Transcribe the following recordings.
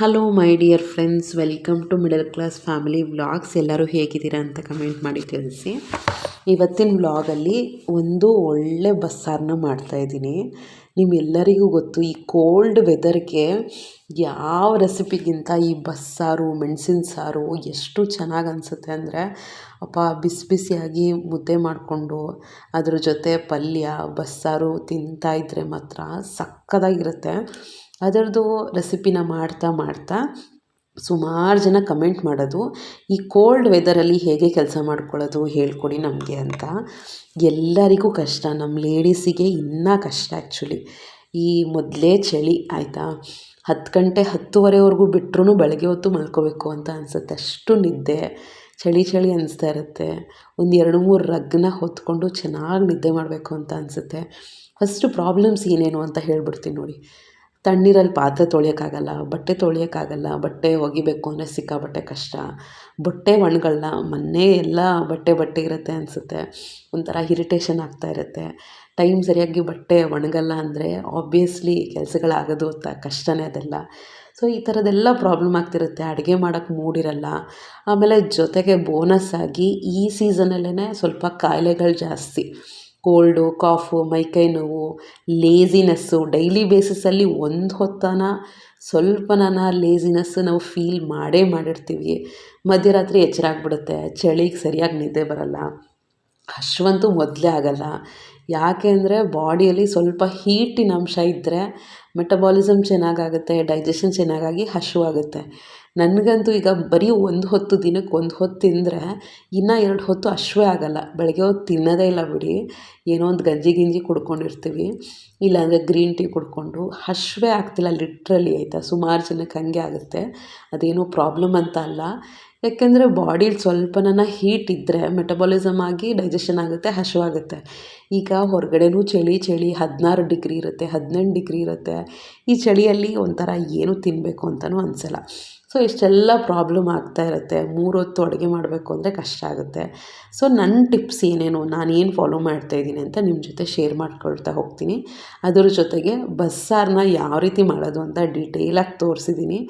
Hello my dear friends welcome to middle class family vlogs ಎಲ್ಲರೂ ಹೇಗಿದ್ದೀರಾ ಅಂತ comment ಮಾಡಿ ತಿಳಿಸಿ. ಇವತ್ತಿನ ವ್ಲಾಗಲ್ಲಿ ಒಂದು ಒಳ್ಳೆ ಬಸ್ಸಾರನ್ನ ಮಾಡ್ತಾಯಿದ್ದೀನಿ ನಿಮ್ಮೆಲ್ಲರಿಗೂ ಗೊತ್ತು, ಈ ಕೋಲ್ಡ್ ವೆದರ್ಗೆ ಯಾವ ರೆಸಿಪಿಗಿಂತ ಈ ಬಸ್ಸಾರು, ಮೆಣಸಿನ ಸಾರು ಎಷ್ಟು ಚೆನ್ನಾಗಿ ಅನಿಸುತ್ತೆ ಅಂದರೆ, ಅಪ್ಪ ಬಿಸಿ ಬಿಸಿಯಾಗಿ ಮುದ್ದೆ ಮಾಡಿಕೊಂಡು ಅದ್ರ ಜೊತೆ ಪಲ್ಯ, ಬಸ್ಸಾರು ತಿಂತಾಯಿದ್ರೆ ಮಾತ್ರ ಸಕ್ಕತ್ತಾಗಿರುತ್ತೆ ಅದರದ್ದು ರೆಸಿಪಿನ ಮಾಡ್ತಾ ಮಾಡ್ತಾ ಸುಮಾರು ಜನ ಕಮೆಂಟ್ ಮಾಡೋದು, ಈ ಕೋಲ್ಡ್ ವೆದರಲ್ಲಿ ಹೇಗೆ ಕೆಲಸ ಮಾಡ್ಕೊಳ್ಳೋದು ಹೇಳ್ಕೊಡಿ ನಮಗೆ ಅಂತ. ಎಲ್ಲರಿಗೂ ಕಷ್ಟ ನಮ್ಮ ಲೇಡೀಸಿಗೆ ಇನ್ನೂ ಕಷ್ಟ ಆ್ಯಕ್ಚುಲಿ ಈ ಮೊದಲೇ ಚಳಿ, ಆಯಿತಾ? ಹತ್ತು ಗಂಟೆ ಹತ್ತುವರೆವರೆಗೂ ಬಿಟ್ಟರೂ ಬೆಳಗ್ಗೆ ಹೊತ್ತು ಮಲ್ಕೋಬೇಕು ಅಂತ ಅನಿಸುತ್ತೆ. ಅಷ್ಟು ನಿದ್ದೆ, ಚಳಿ ಚಳಿ ಅನಿಸ್ತಾ ಇರುತ್ತೆ. ಒಂದು ಎರಡು ಮೂರು ರಗ್ನ ಹೊತ್ಕೊಂಡು ಚೆನ್ನಾಗಿ ನಿದ್ದೆ ಮಾಡಬೇಕು ಅಂತ ಅನಿಸುತ್ತೆ. ಫಸ್ಟು ಪ್ರಾಬ್ಲಮ್ಸ್ ಏನೇನು ಅಂತ ಹೇಳ್ಬಿಡ್ತೀನಿ ನೋಡಿ. ತಣ್ಣೀರಲ್ಲಿ ಪಾತ್ರೆ ತೊಳೆಯೋಕ್ಕಾಗಲ್ಲ, ಬಟ್ಟೆ ತೊಳೆಯೋಕ್ಕಾಗಲ್ಲ, ಬಟ್ಟೆ ಒಗಿಬೇಕು ಅಂದರೆ ಸಿಕ್ಕಾಪಟ್ಟೆ ಕಷ್ಟ. ಬಟ್ಟೆ ಒಣಗಲ್ಲ ಮೊನ್ನೆ ಎಲ್ಲ ಬಟ್ಟೆ ಬಟ್ಟೆ ಇರುತ್ತೆ ಅನಿಸುತ್ತೆ. ಒಂಥರ ಇರಿಟೇಷನ್ ಆಗ್ತಾ ಇರುತ್ತೆ. ಟೈಮ್ ಸರಿಯಾಗಿ ಬಟ್ಟೆ ಒಣಗಲ್ಲ ಅಂದರೆ ಆಬ್ವಿಯಸ್ಲಿ ಕೆಲಸಗಳಾಗೋದು ಅಂತ ಕಷ್ಟನೇ ಅದೆಲ್ಲ. ಸೊ ಈ ಥರದ್ದೆಲ್ಲ ಪ್ರಾಬ್ಲಮ್ ಆಗ್ತಿರುತ್ತೆ. ಅಡುಗೆ ಮಾಡೋಕ್ಕೆ ಮೂಡಿರಲ್ಲ ಆಮೇಲೆ ಜೊತೆಗೆ ಬೋನಸ್ ಆಗಿ ಈ ಸೀಸನಲ್ಲೇ ಸ್ವಲ್ಪ ಕಾಯಿಲೆಗಳು ಜಾಸ್ತಿ. ಕೋಲ್ಡು, ಕಾಫು ಮೈಕೈ ನೋವು ಲೇಝಿನೆಸ್ಸು ಡೈಲಿ ಬೇಸಿಸಲ್ಲಿ ಒಂದು ಹೊತ್ತನ ಸ್ವಲ್ಪನಾನ ಲೇಝಿನೆಸ್ಸು ನಾವು ಫೀಲ್ ಮಾಡೇ ಮಾಡಿರ್ತೀವಿ. ಮಧ್ಯರಾತ್ರಿ ಎಚ್ಚರ ಆಗಿಬಿಡುತ್ತೆ ಚಳಿಗೆ ಸರಿಯಾಗಿ ನಿದ್ದೆ ಬರಲ್ಲ, ಹಶ್ವಂತೂ ಮೊದಲೇ ಆಗೋಲ್ಲ. ಯಾಕೆ ಅಂದರೆ ಬಾಡಿಯಲ್ಲಿ ಸ್ವಲ್ಪ ಹೀಟಿನ ಅಂಶ ಇದ್ದರೆ ಮೆಟಬಾಲಿಸಮ್ ಚೆನ್ನಾಗಾಗುತ್ತೆ, ಡೈಜೆಷನ್ ಚೆನ್ನಾಗಾಗಿ ಹಶ್ವಾಗುತ್ತೆ. ನನಗಂತೂ ಈಗ ಬರೀ ಒಂದು ಹೊತ್ತು, ದಿನಕ್ಕೆ ಒಂದು ಹೊತ್ತು ತಿಂದರೆ ಇನ್ನೂ ಎರಡು ಹೊತ್ತು ಹಶ್ವೇ ಆಗಲ್ಲ. ಬೆಳಗ್ಗೆ ಹೊತ್ತು ತಿನ್ನೋದೇ ಇಲ್ಲ ಬಿಡಿ. ಏನೋ ಒಂದು ಗಂಜಿ ಗಿಂಜಿ ಕುಡ್ಕೊಂಡಿರ್ತೀವಿ. ಇಲ್ಲಾಂದರೆ ಗ್ರೀನ್ ಟೀ ಕುಡ್ಕೊಂಡು ಹಶ್ವೇ ಆಗ್ತಿಲ್ಲ ಲಿಟ್ರಲಿ ಆಯಿತಾ. ಸುಮಾರು ಜನಕ್ಕೆ ಹಂಗೆ ಆಗುತ್ತೆ. ಅದೇನೋ ಪ್ರಾಬ್ಲಮ್ ಅಂತ ಅಲ್ಲ. ಯಾಕೆಂದರೆ ಬಾಡಿಲಿ ಸ್ವಲ್ಪನ ಹೀಟ್ ಇದ್ದರೆ ಮೆಟಬಾಲಿಸಮ್ ಆಗಿ ಡೈಜೆಷನ್ ಆಗುತ್ತೆ ಹಸಿವಾಗುತ್ತೆ ಈಗ ಹೊರಗಡೆನೂ ಚಳಿ ಚಳಿ ಹದಿನಾರು ಡಿಗ್ರಿ ಇರುತ್ತೆ, ಹದಿನೆಂಟು ಡಿಗ್ರಿ ಇರುತ್ತೆ. ಈ ಚಳಿಯಲ್ಲಿ ಒಂಥರ ಏನು ತಿನ್ನಬೇಕು ಅಂತಲೂ ಅನಿಸಲ್ಲ. ಸೊ ಇಷ್ಟೆಲ್ಲ ಪ್ರಾಬ್ಲಮ್ ಆಗ್ತಾ ಇರುತ್ತೆ. ಮೂರು ಹೊತ್ತು ಅಡುಗೆ ಮಾಡಬೇಕು ಅಂದರೆ ಕಷ್ಟ ಆಗುತ್ತೆ. ಸೊ ನನ್ನ ಟಿಪ್ಸ್ ಏನೇನು? ನಾನೇನು ಫಾಲೋ ಮಾಡ್ತಾ ಇದ್ದೀನಿ ಅಂತ ನಿಮ್ಮ ಜೊತೆ ಶೇರ್ ಮಾಡ್ಕೊಳ್ತಾ ಹೋಗ್ತೀನಿ. ಅದರ ಜೊತೆಗೆ ಬಸ್ಸಾರನ್ನ ಯಾವ ರೀತಿ ಮಾಡೋದು ಅಂತ ಡೀಟೇಲಾಗಿ ತೋರಿಸಿದ್ದೀನಿ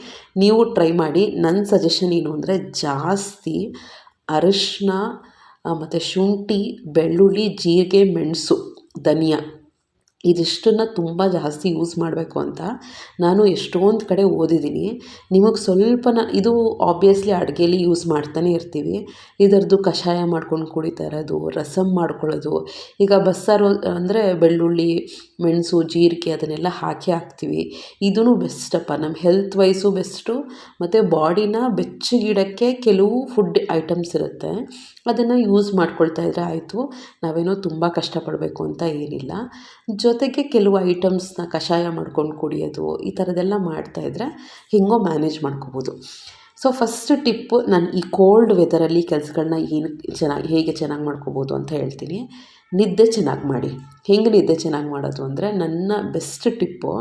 ನೀವು ಟ್ರೈ ಮಾಡಿ. ನನ್ನ ಸಜೆಷನ್ ಏನು ಅಂದರೆ ಜಾಸ್ತಿ ಅರಿಶಿನ ಮತ್ತು ಶುಂಠಿ, ಬೆಳ್ಳುಳ್ಳಿ, ಜೀರಿಗೆ, ಮೆಣಸು, ಧನಿಯಾ ಇದಿಷ್ಟನ್ನು ತುಂಬ ಜಾಸ್ತಿ ಯೂಸ್ ಮಾಡಬೇಕು ಅಂತ ನಾನು ಎಷ್ಟೊಂದು ಕಡೆ ಓದಿದ್ದೀನಿ. ನಿಮಗೆ ಸ್ವಲ್ಪನ ಇದು ಆಬ್ವಿಯಸ್ಲಿ ಅಡುಗೆಲಿ ಯೂಸ್ ಮಾಡ್ತಾನೆ ಇರ್ತೀವಿ. ಇದರದ್ದು ಕಷಾಯ ಮಾಡ್ಕೊಂಡು ಕುಡಿತಾ ಇರೋದು ರಸಮ್ ಮಾಡ್ಕೊಳ್ಳೋದು, ಈಗ ಬಸ್ಸಾರು ಅಂದರೆ ಬೆಳ್ಳುಳ್ಳಿ ಮೆಣಸು, ಜೀರಿಗೆ ಅದನ್ನೆಲ್ಲ ಹಾಕಿ ಹಾಕ್ತೀವಿ. ಇದೂ ಬೆಸ್ಟಪ್ಪ ನಮ್ಮ ಹೆಲ್ತ್ ವೈಸು ಬೆಸ್ಟು ಮತ್ತು ಬಾಡಿನ ಬೆಚ್ಚಗಿಡೋಕ್ಕೆ ಕೆಲವು ಫುಡ್ ಐಟಮ್ಸ್ ಇರುತ್ತೆ. ಅದನ್ನು ಯೂಸ್ ಮಾಡ್ಕೊಳ್ತಾ ಇದ್ದರೆ ಆಯಿತು. ನಾವೇನೋ ತುಂಬ ಕಷ್ಟಪಡಬೇಕು ಅಂತ ಏನಿಲ್ಲ. ಜೊತೆಗೆ ಕೆಲವು ಐಟಮ್ಸ್ನ ಕಷಾಯ ಮಾಡ್ಕೊಂಡು ಕುಡಿಯೋದು, ಈ ಥರದ್ದೆಲ್ಲ ಮಾಡ್ತಾಯಿದ್ರೆ ಹೆಂಗೋ ಮ್ಯಾನೇಜ್ ಮಾಡ್ಕೋಬೋದು. ಸೊ ಫಸ್ಟ್ ಟಿಪ್ಪು ನಾನು ಈ ಕೋಲ್ಡ್ ವೆದರಲ್ಲಿ ಕೆಲಸಗಳನ್ನ ಏನು ಚೆನ್ನಾಗಿ, ಹೇಗೆ ಚೆನ್ನಾಗಿ ಮಾಡ್ಕೋಬೋದು ಅಂತ ಹೇಳ್ತೀನಿ. ನಿದ್ದೆ ಚೆನ್ನಾಗಿ ಮಾಡಿ. ಹೆಂಗೆ ನಿದ್ದೆ ಚೆನ್ನಾಗಿ ಮಾಡೋದು ಅಂದರೆ ನನ್ನ ಬೆಸ್ಟ್ ಟಿಪ್ಪು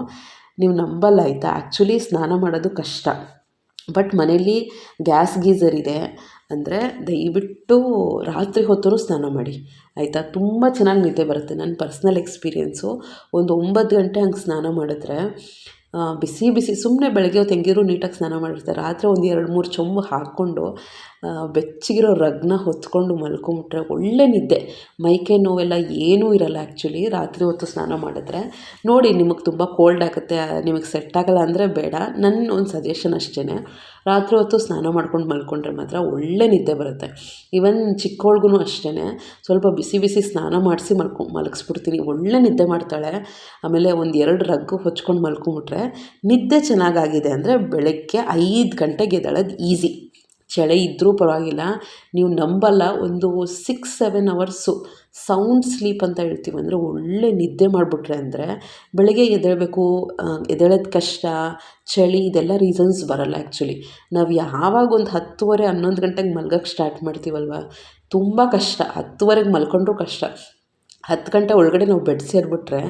ನೀವು ನಂಬಲ್ಲ ಆಯಿತಾ? ಆ್ಯಕ್ಚುಲಿ ಸ್ನಾನ ಮಾಡೋದು ಕಷ್ಟ. ಬಟ್ ಮನೇಲಿ ಗ್ಯಾಸ್ ಗೀಝರ್ ಇದೆ ಅಂದರೆ ದಯವಿಟ್ಟು ರಾತ್ರಿ ಹೊತ್ತು ಸ್ನಾನ ಮಾಡಿ. ಆಯಿತಾ? ತುಂಬ ಚೆನ್ನಾಗಿ ನಿದ್ದೆ ಬರುತ್ತೆ. ನನ್ನ ಪರ್ಸ್ನಲ್ ಎಕ್ಸ್ಪೀರಿಯೆನ್ಸು ಒಂದು ಒಂಬತ್ತು ಗಂಟೆ ಹಂಗೆ ಸ್ನಾನ ಮಾಡಿದ್ರೆ ಬಿಸಿ ಬಿಸಿ ಸುಮ್ಮನೆ ಬೆಳಗ್ಗೆ ತೆಂಗಿರು ನೀಟಾಗಿ ಸ್ನಾನ ಮಾಡಿರ್ತಾರೆ. ರಾತ್ರಿ ಒಂದು ಎರಡು ಮೂರು ಚೊಂಬು ಹಾಕ್ಕೊಂಡು ಬೆಚ್ಚಗಿರೋ ರಗ್ನ ಹೊತ್ಕೊಂಡು ಮಲ್ಕೊಂಬಿಟ್ರೆ ಒಳ್ಳೆ ನಿದ್ದೆ. ಮೈಕೈ ನೋವೆಲ್ಲ ಏನೂ ಇರಲ್ಲ ಆ್ಯಕ್ಚುಲಿ ರಾತ್ರಿ ಹೊತ್ತು ಸ್ನಾನ ಮಾಡಿದ್ರೆ. ನೋಡಿ, ನಿಮಗೆ ತುಂಬ ಕೋಲ್ಡ್ ಆಗುತ್ತೆ, ನಿಮಗೆ ಸೆಟ್ ಆಗಲ್ಲ ಅಂದರೆ ಬೇಡ. ನನ್ನ ಒಂದು ಸಜೆಷನ್ ಅಷ್ಟೇ ರಾತ್ರಿ ಹೊತ್ತು ಸ್ನಾನ ಮಾಡ್ಕೊಂಡು ಮಲ್ಕೊಂಡ್ರೆ ಮಾತ್ರ ಒಳ್ಳೆ ನಿದ್ದೆ ಬರುತ್ತೆ. ಈವನ್ ಚಿಕ್ಕವಳಿಗೂ ಅಷ್ಟೇ ಸ್ವಲ್ಪ ಬಿಸಿ ಬಿಸಿ ಸ್ನಾನ ಮಾಡಿಸಿ ಮಲ್ಕೊ, ಮಲಗಿಸ್ಬಿಡ್ತೀನಿ. ಒಳ್ಳೆ ನಿದ್ದೆ ಮಾಡ್ತಾಳೆ. ಆಮೇಲೆ ಒಂದು ಎರಡು ರಗ್ಗು ಹೊಚ್ಕೊಂಡು ಮಲ್ಕೊಂಬಿಟ್ರೆ ನಿದ್ದೆ ಚೆನ್ನಾಗಾಗಿದೆ ಅಂದರೆ ಬೆಳಗ್ಗೆ ಐದು ಗಂಟೆಗೆ ಎದ್ದಾಳೋದು ಈಸಿ ಚಳಿ ಇದ್ದರೂ ಪರವಾಗಿಲ್ಲ. ನೀವು ನಂಬಲ್ಲ, ಒಂದು six seven hours sound sleep ಅಂತ ಹೇಳ್ತೀವಿ. ಅಂದರೆ ಒಳ್ಳೆ ನಿದ್ದೆ ಮಾಡಿಬಿಟ್ರೆ ಅಂದರೆ ಬೆಳಗ್ಗೆ ಎದ್ದೇಳಬೇಕು ಎದ್ದೇಳೋದು ಕಷ್ಟ, ಚಳಿ, ಇದೆಲ್ಲ ರೀಸನ್ಸ್ ಬರಲ್ಲ ಆ್ಯಕ್ಚುಲಿ ನಾವು ಯಾವಾಗ ಒಂದು ಹತ್ತುವರೆ, ಹನ್ನೊಂದು ಗಂಟೆಗೆ ಮಲ್ಗೋಕ್ಕೆ ಸ್ಟಾರ್ಟ್ ಮಾಡ್ತೀವಲ್ವ? ತುಂಬ ಕಷ್ಟ. ಹತ್ತುವರೆಗೆ ಮಲ್ಕೊಂಡ್ರೂ ಕಷ್ಟ. ಹತ್ತು ಗಂಟೆ ಒಳಗಡೆ ನಾವು ಬೆಡ್ ಸೇರಿಬಿಟ್ರೆ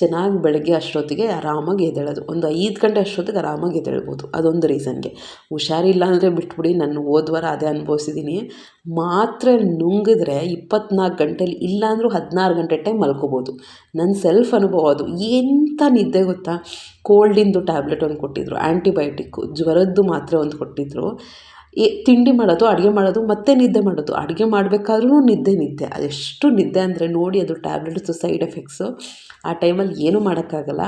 ಚೆನ್ನಾಗಿ ಬೆಳಗ್ಗೆ ಅಷ್ಟೊತ್ತಿಗೆ ಆರಾಮಾಗಿ ಎದ್ದೇಳೋದು. ಒಂದು ಐದು ಗಂಟೆ ಅಷ್ಟೊತ್ತಿಗೆ ಆರಾಮಾಗಿ ಎದ್ದೇಳ್ಬೋದು. ಅದೊಂದು ರೀಸನ್ಗೆ ಹುಷಾರಿಲ್ಲ ಅಂದರೆ ಬಿಟ್ಬಿಡಿ, ನಾನು ಹೋದ್ವಾರ ಅದೇ ಅನುಭವಿಸಿದ್ದೀನಿ ಮಾತ್ರೆ ನುಂಗಿದ್ರೆ ಇಪ್ಪತ್ನಾಲ್ಕು ಗಂಟೆಲಿ ಇಲ್ಲಾಂದರೂ ಹದಿನಾರು ಗಂಟೆ ಟೈಮ್ ಮಲ್ಕೋಬೋದು. ನನ್ನ ಸೆಲ್ಫ್ ಅನುಭವ ಅದು. ಎಂಥ ನಿದ್ದೆ ಗೊತ್ತಾ? ಕೋಲ್ಡಿಂದು ಟ್ಯಾಬ್ಲೆಟ್ ಒಂದು ಕೊಟ್ಟಿದ್ದರು ಆ್ಯಂಟಿಬಯೋಟಿಕ್ಕು ಜ್ವರದ್ದು ಮಾತ್ರೆ ಒಂದು ಕೊಟ್ಟಿದ್ದರು ಎ, ತಿಂಡಿ ಮಾಡೋದು, ಅಡುಗೆ ಮಾಡೋದು, ಮತ್ತೆ ನಿದ್ದೆ ಮಾಡೋದು. ಅಡುಗೆ ಮಾಡಬೇಕಾದ್ರೂ ನಿದ್ದೆ ನಿದ್ದೆ. ಅದೆಷ್ಟು ನಿದ್ದೆ ಅಂದರೆ ನೋಡಿ ಅದು ಟ್ಯಾಬ್ಲೆಟ್ಸು ಸೈಡ್ ಎಫೆಕ್ಟ್ಸು. ಆ ಟೈಮಲ್ಲಿ ಏನೂ ಮಾಡೋಕ್ಕಾಗಲ್ಲ.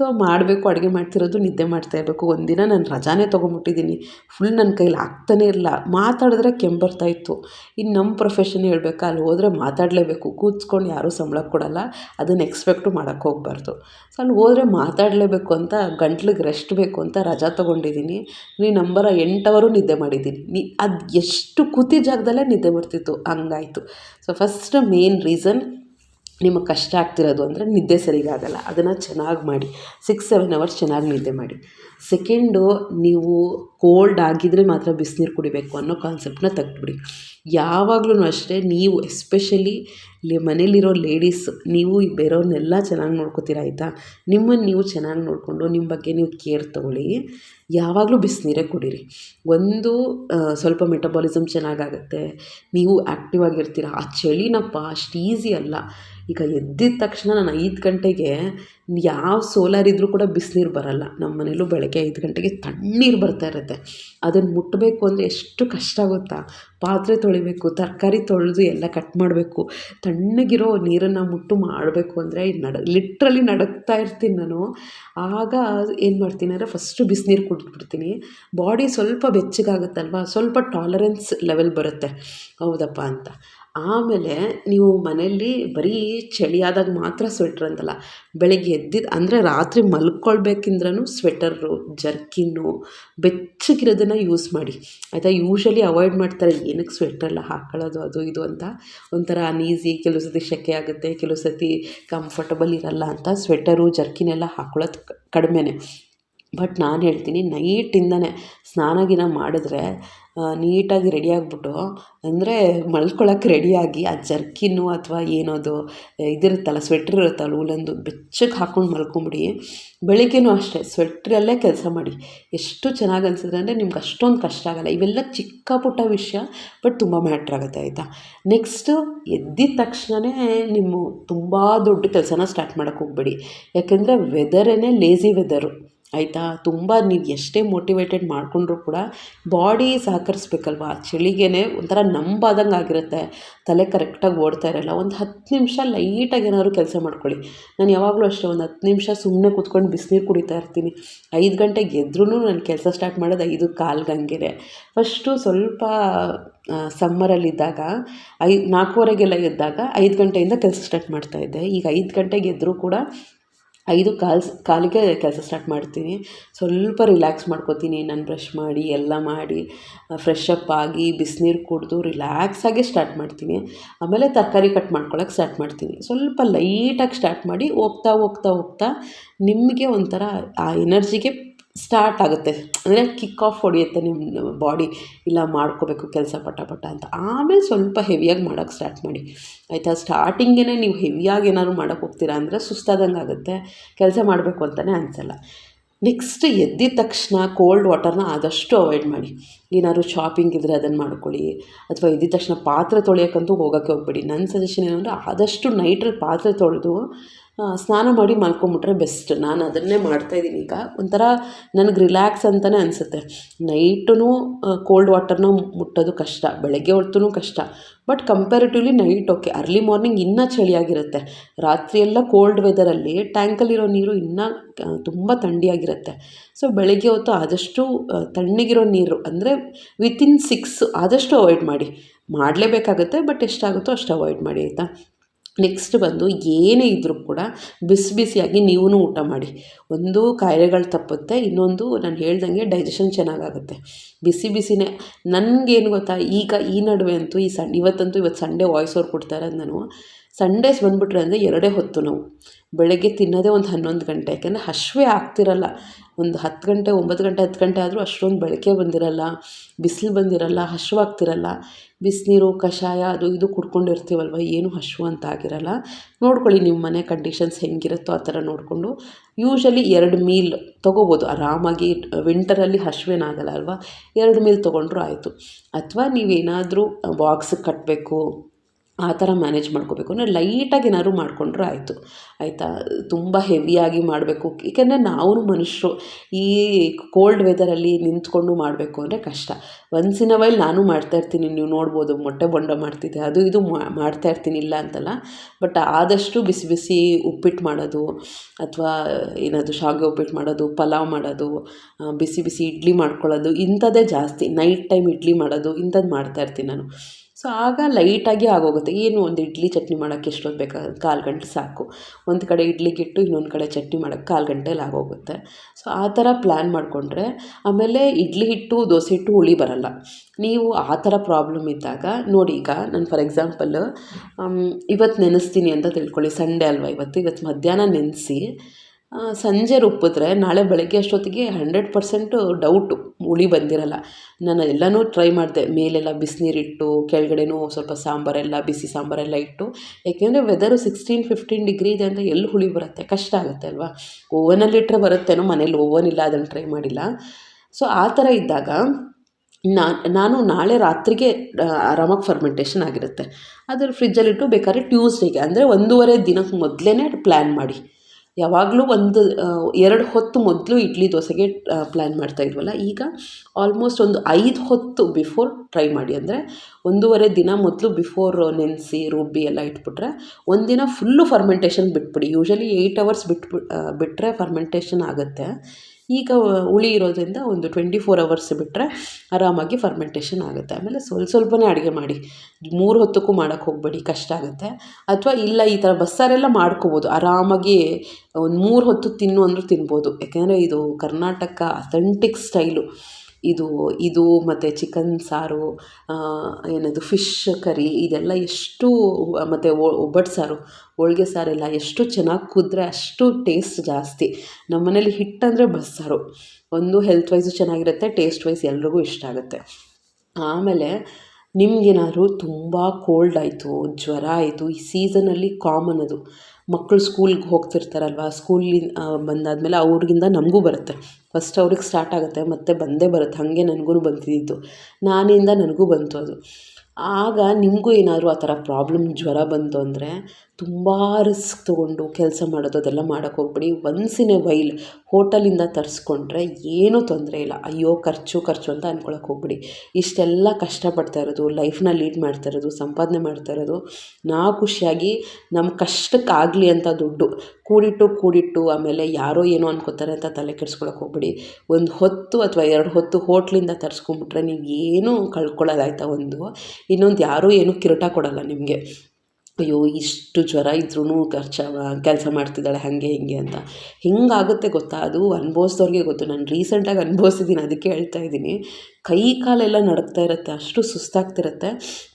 ಸೊ ಮಾಡಬೇಕು, ಅಡುಗೆ ಮಾಡ್ತಿರೋದು ನಿದ್ದೆ ಮಾಡ್ತಾ ಇರಬೇಕು. ಒಂದಿನ ನಾನು ರಜಾನೇ ತೊಗೊಂಬಿಟ್ಟಿದ್ದೀನಿ. ಫುಲ್ ನನ್ನ ಕೈಲಿ ಆಗ್ತಾನೇ ಇರಲ್ಲ ಮಾತಾಡಿದ್ರೆ ಕೆಮ್ಮು ಬರ್ತಾಯಿತ್ತು ಇನ್ನು ನಮ್ಮ ಪ್ರೊಫೆಷನ್ ಹೇಳ್ಬೇಕಾ, ಅಲ್ಲಿ ಹೋದರೆ ಮಾತಾಡಲೇಬೇಕು. ಕೂತ್ಕೊಂಡು ಯಾರೂ ಸಂಬಳ ಕೊಡಲ್ಲ. ಅದನ್ನು ಎಕ್ಸ್ಪೆಕ್ಟು ಮಾಡೋಕ್ಕೆ ಹೋಗ್ಬಾರ್ದು. ಸೊ ಅಲ್ಲಿ ಹೋದರೆ ಮಾತಾಡಲೇಬೇಕು ಅಂತ, ಗಂಟ್ಲಿಗೆ ರೆಸ್ಟ್ ಬೇಕು ಅಂತ ರಜಾ ತೊಗೊಂಡಿದ್ದೀನಿ. ನೀ ನಂಬರ ಎಂಟು ಅವರು ನಿದ್ದೆ ಮಾಡಿದ್ದೀನಿ. ನೀ ಅದು ಎಷ್ಟು ಕೂತಿ ಜಾಗದಲ್ಲೇ ನಿದ್ದೆ ಬರ್ತಿತ್ತು ಹಂಗಾಯಿತು. ಸೊ ಫಸ್ಟ್ ಮೇನ್ ರೀಸನ್ ನಿಮಗೆ ಕಷ್ಟ ಆಗ್ತಿರೋದು ಅಂದರೆ ನಿದ್ದೆ ಸರಿಗಾಗಲ್ಲ ಅದನ್ನು ಚೆನ್ನಾಗಿ ಮಾಡಿ. ಸಿಕ್ಸ್ ಸೆವೆನ್ ಅವರ್ಸ್ ಚೆನ್ನಾಗಿ ನಿದ್ದೆ ಮಾಡಿ. ಸೆಕೆಂಡು ನೀವು ಕೋಲ್ಡ್ ಆಗಿದ್ದರೆ ಮಾತ್ರ ಬಿಸಿನೀರು ಕುಡಿಬೇಕು ಅನ್ನೋ ಕಾನ್ಸೆಪ್ಟನ್ನ ತೆಗ್ದುಬಿಡಿ. ಯಾವಾಗ್ಲೂ ಅಷ್ಟೇ ನೀವು ಎಸ್ಪೆಷಲಿ ಮನೇಲಿರೋ ಲೇಡೀಸ್ ನೀವು ಬೇರೆಯವ್ರನ್ನೆಲ್ಲ ಚೆನ್ನಾಗಿ ನೋಡ್ಕೋತೀರ ಆಯಿತಾ? ನಿಮ್ಮನ್ನು ನೀವು ಚೆನ್ನಾಗಿ ನೋಡಿಕೊಂಡು ನಿಮ್ಮ ಬಗ್ಗೆ ನೀವು ಕೇರ್ ತೊಗೊಳ್ಳಿ. ಯಾವಾಗಲೂ ಬಿಸಿನೀರೇ ಕುಡೀರಿ. ಒಂದು ಸ್ವಲ್ಪ ಮೆಟಬಾಲಿಸಮ್ ಚೆನ್ನಾಗಾಗುತ್ತೆ. ನೀವು ಆ್ಯಕ್ಟಿವ್ ಆಗಿರ್ತೀರ. ಆ ಚಳಿನಪ್ಪ ಅಷ್ಟು ಈಸಿ ಅಲ್ಲ. ಈಗ ಎದ್ದಿದ ತಕ್ಷಣ ನಾನು ಐದು ಗಂಟೆಗೆ ಯಾವ ಸೋಲಾರ್ ಇದ್ದರೂ ಕೂಡ ಬಿಸಿನೀರು ಬರೋಲ್ಲ. ನಮ್ಮ ಮನೇಲೂ ಬೆಳಗ್ಗೆ ಐದು ಗಂಟೆಗೆ ತಣ್ಣೀರು ಬರ್ತಾ ಇರುತ್ತೆ. ಅದನ್ನು ಮುಟ್ಟಬೇಕು ಅಂದರೆ ಎಷ್ಟು ಕಷ್ಟ ಗೊತ್ತಾ? ಪಾತ್ರೆ ತೊಳಿಬೇಕು, ತರಕಾರಿ ತೊಳೆದು ಎಲ್ಲ ಕಟ್ ಮಾಡಬೇಕು. ತಣ್ಣಗಿರೋ ನೀರನ್ನು ಮುಟ್ಟು ಮಾಡಬೇಕು ಅಂದರೆ ನಡ, ಲಿಟ್ರಲಿ ನಡಕ್ತಾ ಇರ್ತೀನಿ ನಾನು. ಆಗ ಏನು ಮಾಡ್ತೀನಿ ಅಂದರೆ ಫಸ್ಟು ಬಿಸಿನೀರು ಕುಡಿದ್ಬಿಡ್ತೀನಿ. ಬಾಡಿ ಸ್ವಲ್ಪ ಬೆಚ್ಚಗಾಗುತ್ತಲ್ವ? ಸ್ವಲ್ಪ ಟಾಲರೆನ್ಸ್ ಲೆವೆಲ್ ಬರುತ್ತೆ. ಹೌದಪ್ಪ ಅಂತ. ಆಮೇಲೆ ನೀವು ಮನೆಯಲ್ಲಿ ಬರೀ ಚಳಿ ಆದಾಗ ಮಾತ್ರ ಸ್ವೆಟ್ರ್ ಅಂತಲ್ಲ, ಬೆಳಗ್ಗೆ ಎದ್ದಿದ್ದು ಅಂದರೆ ರಾತ್ರಿ ಮಲ್ಕೊಳ್ಬೇಕಿಂದ್ರೂ ಸ್ವೆಟರು ಜರ್ಕಿನ್ನು ಬೆಚ್ಚಗಿರೋದನ್ನು ಯೂಸ್ ಮಾಡಿ. ಆಯಿತಾ? ಯೂಶ್ವಲಿ ಅವಾಯ್ಡ್ ಮಾಡ್ತಾರೆ, ಏನಕ್ಕೆ ಸ್ವೆಟ್ರೆಲ್ಲ ಹಾಕ್ಕೊಳ್ಳೋದು ಅದು ಇದು ಅಂತ. ಒಂಥರ ಅನೀಸಿ ಕೆಲವು ಸತಿ ಸೆಕೆ ಆಗುತ್ತೆ, ಕೆಲವು ಸತಿ ಕಂಫರ್ಟಬಲ್ ಇರಲ್ಲ ಅಂತ ಸ್ವೆಟರು ಜರ್ಕಿನೆಲ್ಲ ಹಾಕ್ಕೊಳ್ಳೋದು ಕಡಿಮೆನೇ. ಬಟ್ ನಾನು ಹೇಳ್ತೀನಿ ನೈಟಿಂದನೇ ಸ್ನಾನ ಗಿನ ಮಾಡಿದ್ರೆ ನೀಟಾಗಿ ರೆಡಿ ಆಗಿಬಿಟ್ಟು, ಅಂದರೆ ಮಲ್ಕೊಳಕ್ಕೆ ರೆಡಿಯಾಗಿ ಆ ಜರ್ಕಿನ್ನು ಅಥವಾ ಏನದು, ಇದಿರುತ್ತಲ್ಲ ಸ್ವೆಟ್ರ್ ಇರುತ್ತಲ್ಲ ಉಲಂದು ಬೆಚ್ಚಗೆ ಹಾಕ್ಕೊಂಡು ಮಲ್ಕೊಂಬಿಡಿ. ಬೆಳಿಗ್ಗೆನೂ ಅಷ್ಟೇ ಸ್ವೆಟ್ರಲ್ಲೇ ಕೆಲಸ ಮಾಡಿ. ಎಷ್ಟು ಚೆನ್ನಾಗಿ ಅನ್ಸಿದ್ರೆ ಅಂದರೆ ನಿಮ್ಗೆ ಅಷ್ಟೊಂದು ಕಷ್ಟ ಆಗಲ್ಲ. ಇವೆಲ್ಲ ಚಿಕ್ಕ ಪುಟ್ಟ ವಿಷಯ, ಬಟ್ ತುಂಬ ಮ್ಯಾಟ್ರ್ ಆಗುತ್ತೆ, ಆಯಿತಾ? ನೆಕ್ಸ್ಟು ಎದ್ದಿದ ತಕ್ಷಣವೇ ನಿಮ್ಮ ತುಂಬ ದೊಡ್ಡ ಕೆಲಸನ ಸ್ಟಾರ್ಟ್ ಮಾಡೋಕ್ಕೆ ಹೋಗ್ಬೇಡಿ. ಯಾಕೆಂದರೆ ವೆದರೇ ಲೇಝಿ ವೆದರು ಆಯಿತಾ? ತುಂಬ ನೀವು ಎಷ್ಟೇ ಮೋಟಿವೇಟೆಡ್ ಮಾಡಿಕೊಂಡ್ರೂ ಕೂಡ ಬಾಡಿ ಸಹಕರಿಸ್ಬೇಕಲ್ವಾ? ಚಳಿಗೇ ಒಂಥರ ನಂಬಾದಂಗೆ ಆಗಿರುತ್ತೆ. ತಲೆ ಕರೆಕ್ಟಾಗಿ ಓಡ್ತಾ ಇರೋಲ್ಲ. ಒಂದು ಹತ್ತು ನಿಮಿಷ ಲೈಟಾಗಿ ಏನಾದರೂ ಕೆಲಸ ಮಾಡ್ಕೊಳ್ಳಿ. ನಾನು ಯಾವಾಗಲೂ ಅಷ್ಟೇ ಒಂದು ಹತ್ತು ನಿಮಿಷ ಸುಮ್ಮನೆ ಕೂತ್ಕೊಂಡು ಬಿಸಿನೀರು ಕುಡಿತಾ ಇರ್ತೀನಿ. ಐದು ಗಂಟೆಗೆ ಎದ್ರೂ ನಾನು ಕೆಲಸ ಸ್ಟಾರ್ಟ್ ಮಾಡೋದು ಐದು ಕಾಲ್ಗೆ ಹಂಗೆ ಫಸ್ಟು ಸ್ವಲ್ಪ ಸಮ್ಮರಲ್ಲಿದ್ದಾಗ ಐ, ನಾಲ್ಕೂವರೆಗೆಲ್ಲ ಎದ್ದಾಗ ಐದು ಗಂಟೆಯಿಂದ ಕೆಲಸ ಸ್ಟಾರ್ಟ್ ಮಾಡ್ತಾಯಿದ್ದೆ ಈಗ ಐದು ಗಂಟೆಗೆ ಎದ್ದರೂ ಕೂಡ ಐದು ಕಾಲು ಕಾಲಿಗೆ ಕೆಲಸ ಸ್ಟಾರ್ಟ್ ಮಾಡ್ತೀನಿ. ಸ್ವಲ್ಪ ರಿಲ್ಯಾಕ್ಸ್ ಮಾಡ್ಕೋತೀನಿ, ನಾನು ಬ್ರಷ್ ಮಾಡಿ, ಎಲ್ಲ ಮಾಡಿ ಫ್ರೆಶ್ ಅಪ್ ಆಗಿ, ಬಿಸಿನೀರು ಕುಡಿದು ರಿಲ್ಯಾಕ್ಸಾಗೆ ಸ್ಟಾರ್ಟ್ ಮಾಡ್ತೀನಿ. ಆಮೇಲೆ ತರಕಾರಿ ಕಟ್ ಮಾಡ್ಕೊಳಕ್ಕೆ ಸ್ಟಾರ್ಟ್ ಮಾಡ್ತೀನಿ. ಸ್ವಲ್ಪ ಲೈಟಾಗಿ ಸ್ಟಾರ್ಟ್ ಮಾಡಿ, ಹೋಗ್ತಾ ಹೋಗ್ತಾ ಹೋಗ್ತಾ ನಿಮಗೆ ಒಂಥರ ಆ ಎನರ್ಜಿಗೆ ಸ್ಟಾರ್ಟ್ ಆಗುತ್ತೆ. ಅಂದರೆ ಕಿಕ್ ಆಫ್ ಹೊಡೆಯುತ್ತೆ ನಿಮ್ಮ ಬಾಡಿ ಇಲ್ಲ ಮಾಡ್ಕೋಬೇಕು ಕೆಲಸ ಪಟ ಪಟ ಅಂತ. ಆಮೇಲೆ ಸ್ವಲ್ಪ ಹೆವಿಯಾಗಿ ಮಾಡೋಕ್ಕೆ ಸ್ಟಾರ್ಟ್ ಮಾಡಿ. ಆಯಿತಾ? ಸ್ಟಾರ್ಟಿಂಗೇ ನೀವು ಹೆವಿಯಾಗಿ ಏನಾದ್ರು ಮಾಡೋಕ್ಕೆ ಹೋಗ್ತೀರಾ ಅಂದರೆ ಸುಸ್ತಾದಂಗೆ ಆಗುತ್ತೆ. ಕೆಲಸ ಮಾಡಬೇಕು ಅಂತಲೇ ಅನಿಸಲ್ಲ. ನೆಕ್ಸ್ಟ್ ಎದ್ದಿದ ತಕ್ಷಣ ಕೋಲ್ಡ್ ವಾಟರ್ನ ಆದಷ್ಟು ಅವಾಯ್ಡ್ ಮಾಡಿ. ಏನಾದ್ರು ಶಾಪಿಂಗ್ ಇದ್ದರೆ ಅದನ್ನು ಮಾಡ್ಕೊಳ್ಳಿ. ಅಥವಾ ಎದ್ದಿದ ತಕ್ಷಣ ಪಾತ್ರೆ ತೊಳೆಯೋಕ್ಕಂತೂ ಹೋಗೋಕ್ಕೆ ಹೋಗ್ಬೇಡಿ. ನನ್ನ ಸಜೆಷನ್ ಏನಂದರೆ ಆದಷ್ಟು ನೈಟ್ರಲ್ಲಿ ಪಾತ್ರೆ ತೊಳೆದು ಸ್ನಾನ ಮಾಡಿ ಮಲ್ಕೊಂಬಿಟ್ರೆ ಬೆಸ್ಟ್ ನಾನು ಅದನ್ನೇ ಮಾಡ್ತಾಯಿದ್ದೀನಿ ಈಗ ಒಂಥರ ನನಗೆ ರಿಲ್ಯಾಕ್ಸ್ ಅಂತಲೇ ಅನಿಸುತ್ತೆ. ನೈಟೂ ಕೋಲ್ಡ್ ವಾಟರ್ನ ಮುಟ್ಟೋದು ಕಷ್ಟ. ಬೆಳಗ್ಗೆ ಹೊತ್ತೂ ಕಷ್ಟ. But comparatively night okay early morning ಇನ್ನೂ ಚಳಿಯಾಗಿರುತ್ತೆ. ರಾತ್ರಿಯೆಲ್ಲ ಕೋಲ್ಡ್ ವೆದರಲ್ಲಿ ಟ್ಯಾಂಕಲ್ಲಿರೋ ನೀರು ಇನ್ನೂ ತುಂಬ ಥಂಡಿಯಾಗಿರುತ್ತೆ. ಸೊ ಬೆಳಗ್ಗೆ ಹೊತ್ತು ಆದಷ್ಟು ತಣ್ಣಗಿರೋ ನೀರು, ಅಂದರೆ ವಿತಿನ್ ಸಿಕ್ಸ್ ಆದಷ್ಟು ಅವಾಯ್ಡ್ ಮಾಡಿ. ಮಾಡಲೇಬೇಕಾಗುತ್ತೆ ಬಟ್ ಎಷ್ಟಾಗುತ್ತೋ ಅಷ್ಟು ಅವಾಯ್ಡ್ ಮಾಡಿ, ಆಯಿತಾ? ನೆಕ್ಸ್ಟ್ ಬಂದು ಏನೇ ಇದ್ದರೂ ಕೂಡ ಬಿಸಿ ಬಿಸಿಯಾಗಿ ನೀವೂ ಊಟ ಮಾಡಿ. ಒಂದು ಕಾಯಿಲೆಗಳು ತಪ್ಪುತ್ತೆ, ಇನ್ನೊಂದು ನಾನು ಹೇಳ್ದಂಗೆ ಡೈಜೆಷನ್ ಚೆನ್ನಾಗಾಗುತ್ತೆ. ಬಿಸಿ ಬಿಸಿನೇ, ನನಗೇನು ಗೊತ್ತಾ, ಈಗ ಈ ನಡುವೆ ಅಂತೂ ಈ ಸಣ್ಣ ಇವತ್ತಂತೂ ಇವತ್ತು ಸಂಡೇ ವಾಯ್ಸ್ ಓವರ್ ಕೊಡ್ತಾರೆ ನಾನು ಸಂಡೇಸ್ ಬಂದುಬಿಟ್ರೆ ಅಂದರೆ ಎರಡೇ ಹೊತ್ತು ನಾವು. ಬೆಳಗ್ಗೆ ತಿನ್ನೋದೇ ಒಂದು ಹನ್ನೊಂದು ಗಂಟೆ, ಯಾಕೆಂದರೆ ಹಸಿವೆ ಆಗ್ತಿರಲ್ಲ. ಒಂದು ಹತ್ತು ಗಂಟೆ, ಒಂಬತ್ತು ಗಂಟೆ, ಹತ್ತು ಗಂಟೆ ಆದರೂ ಅಷ್ಟೊಂದು ಬೆಳಕೆ ಬಂದಿರಲ್ಲ, ಬಿಸಿಲು ಬಂದಿರಲ್ಲ ಹಶ್ವಾಗ್ತಿರಲ್ಲ ಬಿಸಿನೀರು, ಕಷಾಯ ಅದು ಇದು ಕುಡ್ಕೊಂಡಿರ್ತೀವಲ್ವ, ಏನು ಹಸಿವು ಅಂತ ಆಗಿರಲ್ಲ. ನೋಡ್ಕೊಳ್ಳಿ ನಿಮ್ಮ ಮನೆ ಕಂಡೀಷನ್ಸ್ ಹೆಂಗಿರುತ್ತೋ ಆ ಥರ ನೋಡಿಕೊಂಡು. ಯೂಶ್ವಲಿ ಎರಡು ಮೀಲ್ ತೊಗೋಬೋದು. ಆರಾಮಾಗಿ ವಿಂಟರಲ್ಲಿ ಹಸಿವೇನಾಗಲ್ಲ ಅಲ್ವಾ? ಎರಡು ಮೀಲ್ ತೊಗೊಂಡ್ರೂ ಆಯಿತು. ಅಥವಾ ನೀವೇನಾದರೂ ಬಾಕ್ಸಿಗೆ ಕಟ್ಟಬೇಕು ಆ ಥರ ಮ್ಯಾನೇಜ್ ಮಾಡ್ಕೋಬೇಕು. ಅಂದರೆ ಲೈಟಾಗಿ ಏನಾದ್ರು ಮಾಡಿಕೊಂಡ್ರೆ ಆಯಿತು. ಆಯಿತಾ? ತುಂಬ ಹೆವಿಯಾಗಿ ಮಾಡಬೇಕು. ಏಕೆಂದರೆ ನಾವು ಮನುಷ್ಯರು, ಈ ಕೋಲ್ಡ್ ವೆದರಲ್ಲಿ ನಿಂತ್ಕೊಂಡು ಮಾಡಬೇಕು ಅಂದರೆ ಕಷ್ಟ. ಒನ್ಸ್ ಇನ್ ಅ ವೈಲ್ ನಾನು ಮಾಡ್ತಾಯಿರ್ತೀನಿ ನೀವು ನೋಡ್ಬೋದು, ಮೊಟ್ಟೆ ಬೊಂಡ ಮಾಡ್ತಿದ್ದೆ. ಅದು ಇದು ಮಾಡ್ತಾಯಿರ್ತೀನಿ ಇಲ್ಲ ಅಂತಲ್ಲ. ಬಟ್ ಆದಷ್ಟು ಬಿಸಿ ಬಿಸಿ ಉಪ್ಪಿಟ್ಟು ಮಾಡೋದು, ಅಥವಾ ಏನಾದರೂ ಶಾವಿಗೆ ಉಪ್ಪಿಟ್ಟು ಮಾಡೋದು, ಪಲಾವ್ ಮಾಡೋದು ಬಿಸಿ ಬಿಸಿ ಇಡ್ಲಿ ಮಾಡ್ಕೊಳ್ಳೋದು, ಇಂಥದ್ದೇ ಜಾಸ್ತಿ. ನೈಟ್ ಟೈಮ್ ಇಡ್ಲಿ ಮಾಡೋದು ಇಂಥದ್ದು ಮಾಡ್ತಾಯಿರ್ತೀನಿ ನಾನು. ಸೊ ಆಗ ಲೈಟಾಗಿ ಆಗೋಗುತ್ತೆ. ಏನು ಒಂದು ಇಡ್ಲಿ ಚಟ್ನಿ ಮಾಡೋಕ್ಕೆ ಎಷ್ಟೊತ್ತು ಬೇಕಾಗುತ್ತೆ ಕಾಲು ಗಂಟೆ ಸಾಕು. ಒಂದು ಕಡೆ ಇಡ್ಲಿಗಿಟ್ಟು ಇನ್ನೊಂದು ಕಡೆ ಚಟ್ನಿ ಮಾಡೋಕ್ಕೆ ಕಾಲು ಗಂಟೆಲಿ ಆಗೋಗುತ್ತೆ. ಸೊ ಆ ಥರ ಪ್ಲ್ಯಾನ್ ಮಾಡಿಕೊಂಡ್ರೆ ಆಮೇಲೆ ಇಡ್ಲಿ ಹಿಟ್ಟು, ದೋಸೆ ಹಿಟ್ಟು ಹುಳಿ ಬರಲ್ಲ. ನೀವು ಆ ಥರ ಪ್ರಾಬ್ಲಮ್ ಇದ್ದಾಗ ನೋಡಿ ಈಗ ನಾನು ಫಾರ್ ಎಕ್ಸಾಂಪಲ್ ಇವತ್ತು ನೆನೆಸ್ತೀನಿ ಅಂತ ತಿಳ್ಕೊಳ್ಳಿ. ಸಂಡೇ ಅಲ್ವಾ ಇವತ್ತು? ಇವತ್ತು ಮಧ್ಯಾಹ್ನ ನೆನೆಸಿ ಸಂಜೆ ರುಬ್ಬಿದ್ರೆ ನಾಳೆ ಬೆಳಗ್ಗೆ ಅಷ್ಟೊತ್ತಿಗೆ ಹಂಡ್ರೆಡ್ ಪರ್ಸೆಂಟು ಡೌಟು, ಹುಳಿ ಬಂದಿರಲ್ಲ. ನಾನು ಎಲ್ಲನೂ ಟ್ರೈ ಮಾಡಿದೆ. ಮೇಲೆಲ್ಲ ಬಿಸಿನೀರಿಟ್ಟು, ಕೆಳಗಡೆನೂ ಸ್ವಲ್ಪ ಸಾಂಬಾರೆಲ್ಲ, ಬಿಸಿ ಸಾಂಬಾರೆಲ್ಲ ಇಟ್ಟು. ಯಾಕೆಂದರೆ ವೆದರು ಸಿಕ್ಸ್ಟೀನ್ ಫಿಫ್ಟೀನ್ ಡಿಗ್ರಿ ಇದೆ ಅಂದರೆ ಎಲ್ಲಿ ಹುಳಿ ಬರುತ್ತೆ? ಕಷ್ಟ ಆಗುತ್ತೆ ಅಲ್ವಾ? ಓವನಲ್ಲಿಟ್ಟರೆ ಬರುತ್ತೇನೋ ಮನೇಲಿ ಓವನ್ ಇಲ್ಲ ಅದನ್ನು ಟ್ರೈ ಮಾಡಿಲ್ಲ. ಸೊ ಆ ಥರ ಇದ್ದಾಗ ನಾನು ನಾಳೆ ರಾತ್ರಿಗೆ ಆರಾಮಾಗಿ ಫರ್ಮೆಂಟೇಷನ್ ಆಗಿರುತ್ತೆ. ಅದರ ಫ್ರಿಜ್ಜಲ್ಲಿಟ್ಟು ಬೇಕಾದ್ರೆ ಟ್ಯೂಸ್ಡೇಗೆ ಅಂದರೆ ಒಂದೂವರೆ ದಿನಕ್ಕೆ ಮೊದಲೇ ಪ್ಲ್ಯಾನ್ ಮಾಡಿ. ಯಾವಾಗಲೂ ಒಂದು ಎರಡು ಹೊತ್ತು ಮೊದಲು ಇಡ್ಲಿ ದೋಸೆಗೆ ಪ್ಲ್ಯಾನ್ ಮಾಡ್ತಾ ಇದ್ವಲ್ಲ. ಈಗ ಆಲ್ಮೋಸ್ಟ್ ಒಂದು ಐದು ಹೊತ್ತು ಬಿಫೋರ್ ಟ್ರೈ ಮಾಡಿ. ಅಂದರೆ ಒಂದೂವರೆ ದಿನ ಮೊದಲು ಬಿಫೋರ್ ನೆನೆಸಿ, ರುಬ್ಬಿ ಎಲ್ಲ ಇಟ್ಬಿಟ್ರೆ ಒಂದಿನ ಫುಲ್ಲು ಫರ್ಮೆಂಟೇಷನ್ ಬಿಟ್ಬಿಡಿ. ಯೂಶಲಿ ಏಯ್ಟ್ ಅವರ್ಸ್ ಬಿಟ್ಬಿ ಬಿಟ್ಟರೆ ಫರ್ಮೆಂಟೇಷನ್ ಆಗುತ್ತೆ. ಈಗ ಹುಳಿ ಇರೋದ್ರಿಂದ ಒಂದು ಟ್ವೆಂಟಿ ಫೋರ್ ಅವರ್ಸ್ ಬಿಟ್ಟರೆ ಆರಾಮಾಗಿ ಫರ್ಮೆಂಟೇಷನ್ ಆಗುತ್ತೆ. ಆಮೇಲೆ ಸ್ವಲ್ಪ ಸ್ವಲ್ಪನೇ ಅಡುಗೆ ಮಾಡಿ. ಮೂರು ಹೊತ್ತಕ್ಕೂ ಮಾಡೋಕ್ಕೆ ಹೋಗಬೇಡಿ, ಕಷ್ಟ ಆಗುತ್ತೆ. ಅಥವಾ ಇಲ್ಲ ಈ ಥರ ಬಸ್ಸಾರೆಲ್ಲ ಮಾಡ್ಕೋಬೋದು. ಆರಾಮಾಗಿ ಒಂದು ಮೂರು ಹೊತ್ತು ತಿನ್ನು ಅಂದರೂ ತಿನ್ಬೋದು. ಯಾಕೆಂದರೆ ಇದು ಕರ್ನಾಟಕ ಅಥೆಂಟಿಕ್ ಸ್ಟೈಲು ಇದು ಇದು ಮತ್ತು ಚಿಕನ್ ಸಾರು ಏನದು ಫಿಶ್ ಕರಿ ಇದೆಲ್ಲ ಎಷ್ಟು, ಮತ್ತು ಒಬ್ಬಟ್ಟು ಸಾರು, ಹೋಳಿಗೆ ಸಾರೆಲ್ಲ ಎಷ್ಟು ಚೆನ್ನಾಗಿ ಕುದ್ರೆ ಅಷ್ಟು ಟೇಸ್ಟ್ ಜಾಸ್ತಿ. ನಮ್ಮ ಮನೇಲಿ ಹಿಟ್ಟಂದರೆ ಬಸ್ಸಾರು ಒಂದು ಹೆಲ್ತ್ ವೈಸು ಚೆನ್ನಾಗಿರುತ್ತೆ ಟೇಸ್ಟ್ ವೈಸ್ ಎಲ್ರಿಗೂ ಇಷ್ಟ ಆಗುತ್ತೆ. ಆಮೇಲೆ ನಿಮ್ಗೇನಾದ್ರು ತುಂಬ ಕೋಲ್ಡ್ ಆಯಿತು, ಜ್ವರ ಆಯಿತು, ಈ ಸೀಸನಲ್ಲಿ ಕಾಮನ್ ಅದು. ಮಕ್ಕಳು ಸ್ಕೂಲ್ಗೆ ಹೋಗ್ತಿರ್ತಾರಲ್ವ? ಸ್ಕೂಲಿಂದ ಬಂದಾದಮೇಲೆ ಅವ್ರಿಗಿಂತ ನಮಗೂ ಬರುತ್ತೆ. ಫಸ್ಟ್ ಅವ್ರಿಗೆ ಸ್ಟಾರ್ಟ್ ಆಗುತ್ತೆ, ಮತ್ತು ಬಂದೇ ಬರುತ್ತೆ. ಹಾಗೆ ನನಗೂ ಬಂದಿದ್ದು. ನಾನಿಂದ ನನಗೂ ಬಂತು ಅದು. ಆಗ ನಿಮಗೂ ಏನಾದರೂ ಆ ಥರ ಪ್ರಾಬ್ಲಮ್ ಜ್ವರ ಬಂತು ಅಂದರೆ ತುಂಬ ರಿಸ್ಕ್ ತೊಗೊಂಡು ಕೆಲಸ ಮಾಡೋದು, ಅದೆಲ್ಲ ಮಾಡೋಕ್ಕೆ ಹೋಗ್ಬೇಡಿ. ಒನ್ಸ್ ಇನ್ ಎ ವೈಲ್ ಹೋಟಲಿಂದ ತರಿಸ್ಕೊಂಡ್ರೆ ಏನೂ ತೊಂದರೆ ಇಲ್ಲ. ಅಯ್ಯೋ, ಖರ್ಚು ಖರ್ಚು ಅಂತ ಅಂದ್ಕೊಳಕ್ಕೆ ಹೋಗ್ಬೇಡಿ. ಇಷ್ಟೆಲ್ಲ ಕಷ್ಟಪಡ್ತಾ ಇರೋದು ಲೈಫ್ನ ಲೀಡ್ ಮಾಡ್ತಾ ಇರೋದು, ಸಂಪಾದನೆ ಮಾಡ್ತಾ ಇರೋದು ನಾವು ಖುಷಿಯಾಗಿ ನಮ್ಮ ಕಷ್ಟಕ್ಕಾಗಲಿ ಅಂತ ದುಡ್ಡು ಕೂಡಿಟ್ಟು ಕೂಡಿಟ್ಟು ಆಮೇಲೆ ಯಾರೋ ಏನೋ ಅನ್ಕೋತಾರೆ ಅಂತ ತಲೆ ಕೆಡ್ಸ್ಕೊಳಕ್ಕೆ ಹೋಗ್ಬೇಡಿ. ಒಂದು ಹೊತ್ತು ಅಥವಾ ಎರಡು ಹೊತ್ತು ಹೋಟ್ಲಿಂದ ತರಿಸ್ಕೊಂಬಿಟ್ರೆ ನೀವು ಏನೂ ಕಳ್ಕೊಳ್ಳೋದಾಯ್ತಾ ಒಂದು? ಇನ್ನೊಂದು ಯಾರೂ ಏನೂ ಕಿರಟ ಕೊಡೋಲ್ಲ ನಿಮಗೆ. ಅಯ್ಯೋ, ಇಷ್ಟು ಜ್ವರ ಇದ್ರೂ ಖರ್ಚು ಕೆಲಸ ಮಾಡ್ತಿದ್ದಾಳೆ ಹಾಗೆ ಹೀಗೆ ಅಂತ. ಹಿಂಗಾಗುತ್ತೆ ಗೊತ್ತಾ? ಅದು ಅನ್ಭವಿಸ್ದವ್ರಿಗೆ ಗೊತ್ತು. ನಾನು ರೀಸೆಂಟಾಗಿ ಅನುಭವಿಸಿದ್ದೀನಿ, ಅದಕ್ಕೆ ಹೇಳ್ತಾ ಇದ್ದೀನಿ. ಕೈ ಕಾಲೆಲ್ಲ ನಡುಗ್ತಾ ಇರುತ್ತೆ, ಅಷ್ಟು ಸುಸ್ತಾಗ್ತಿರುತ್ತೆ.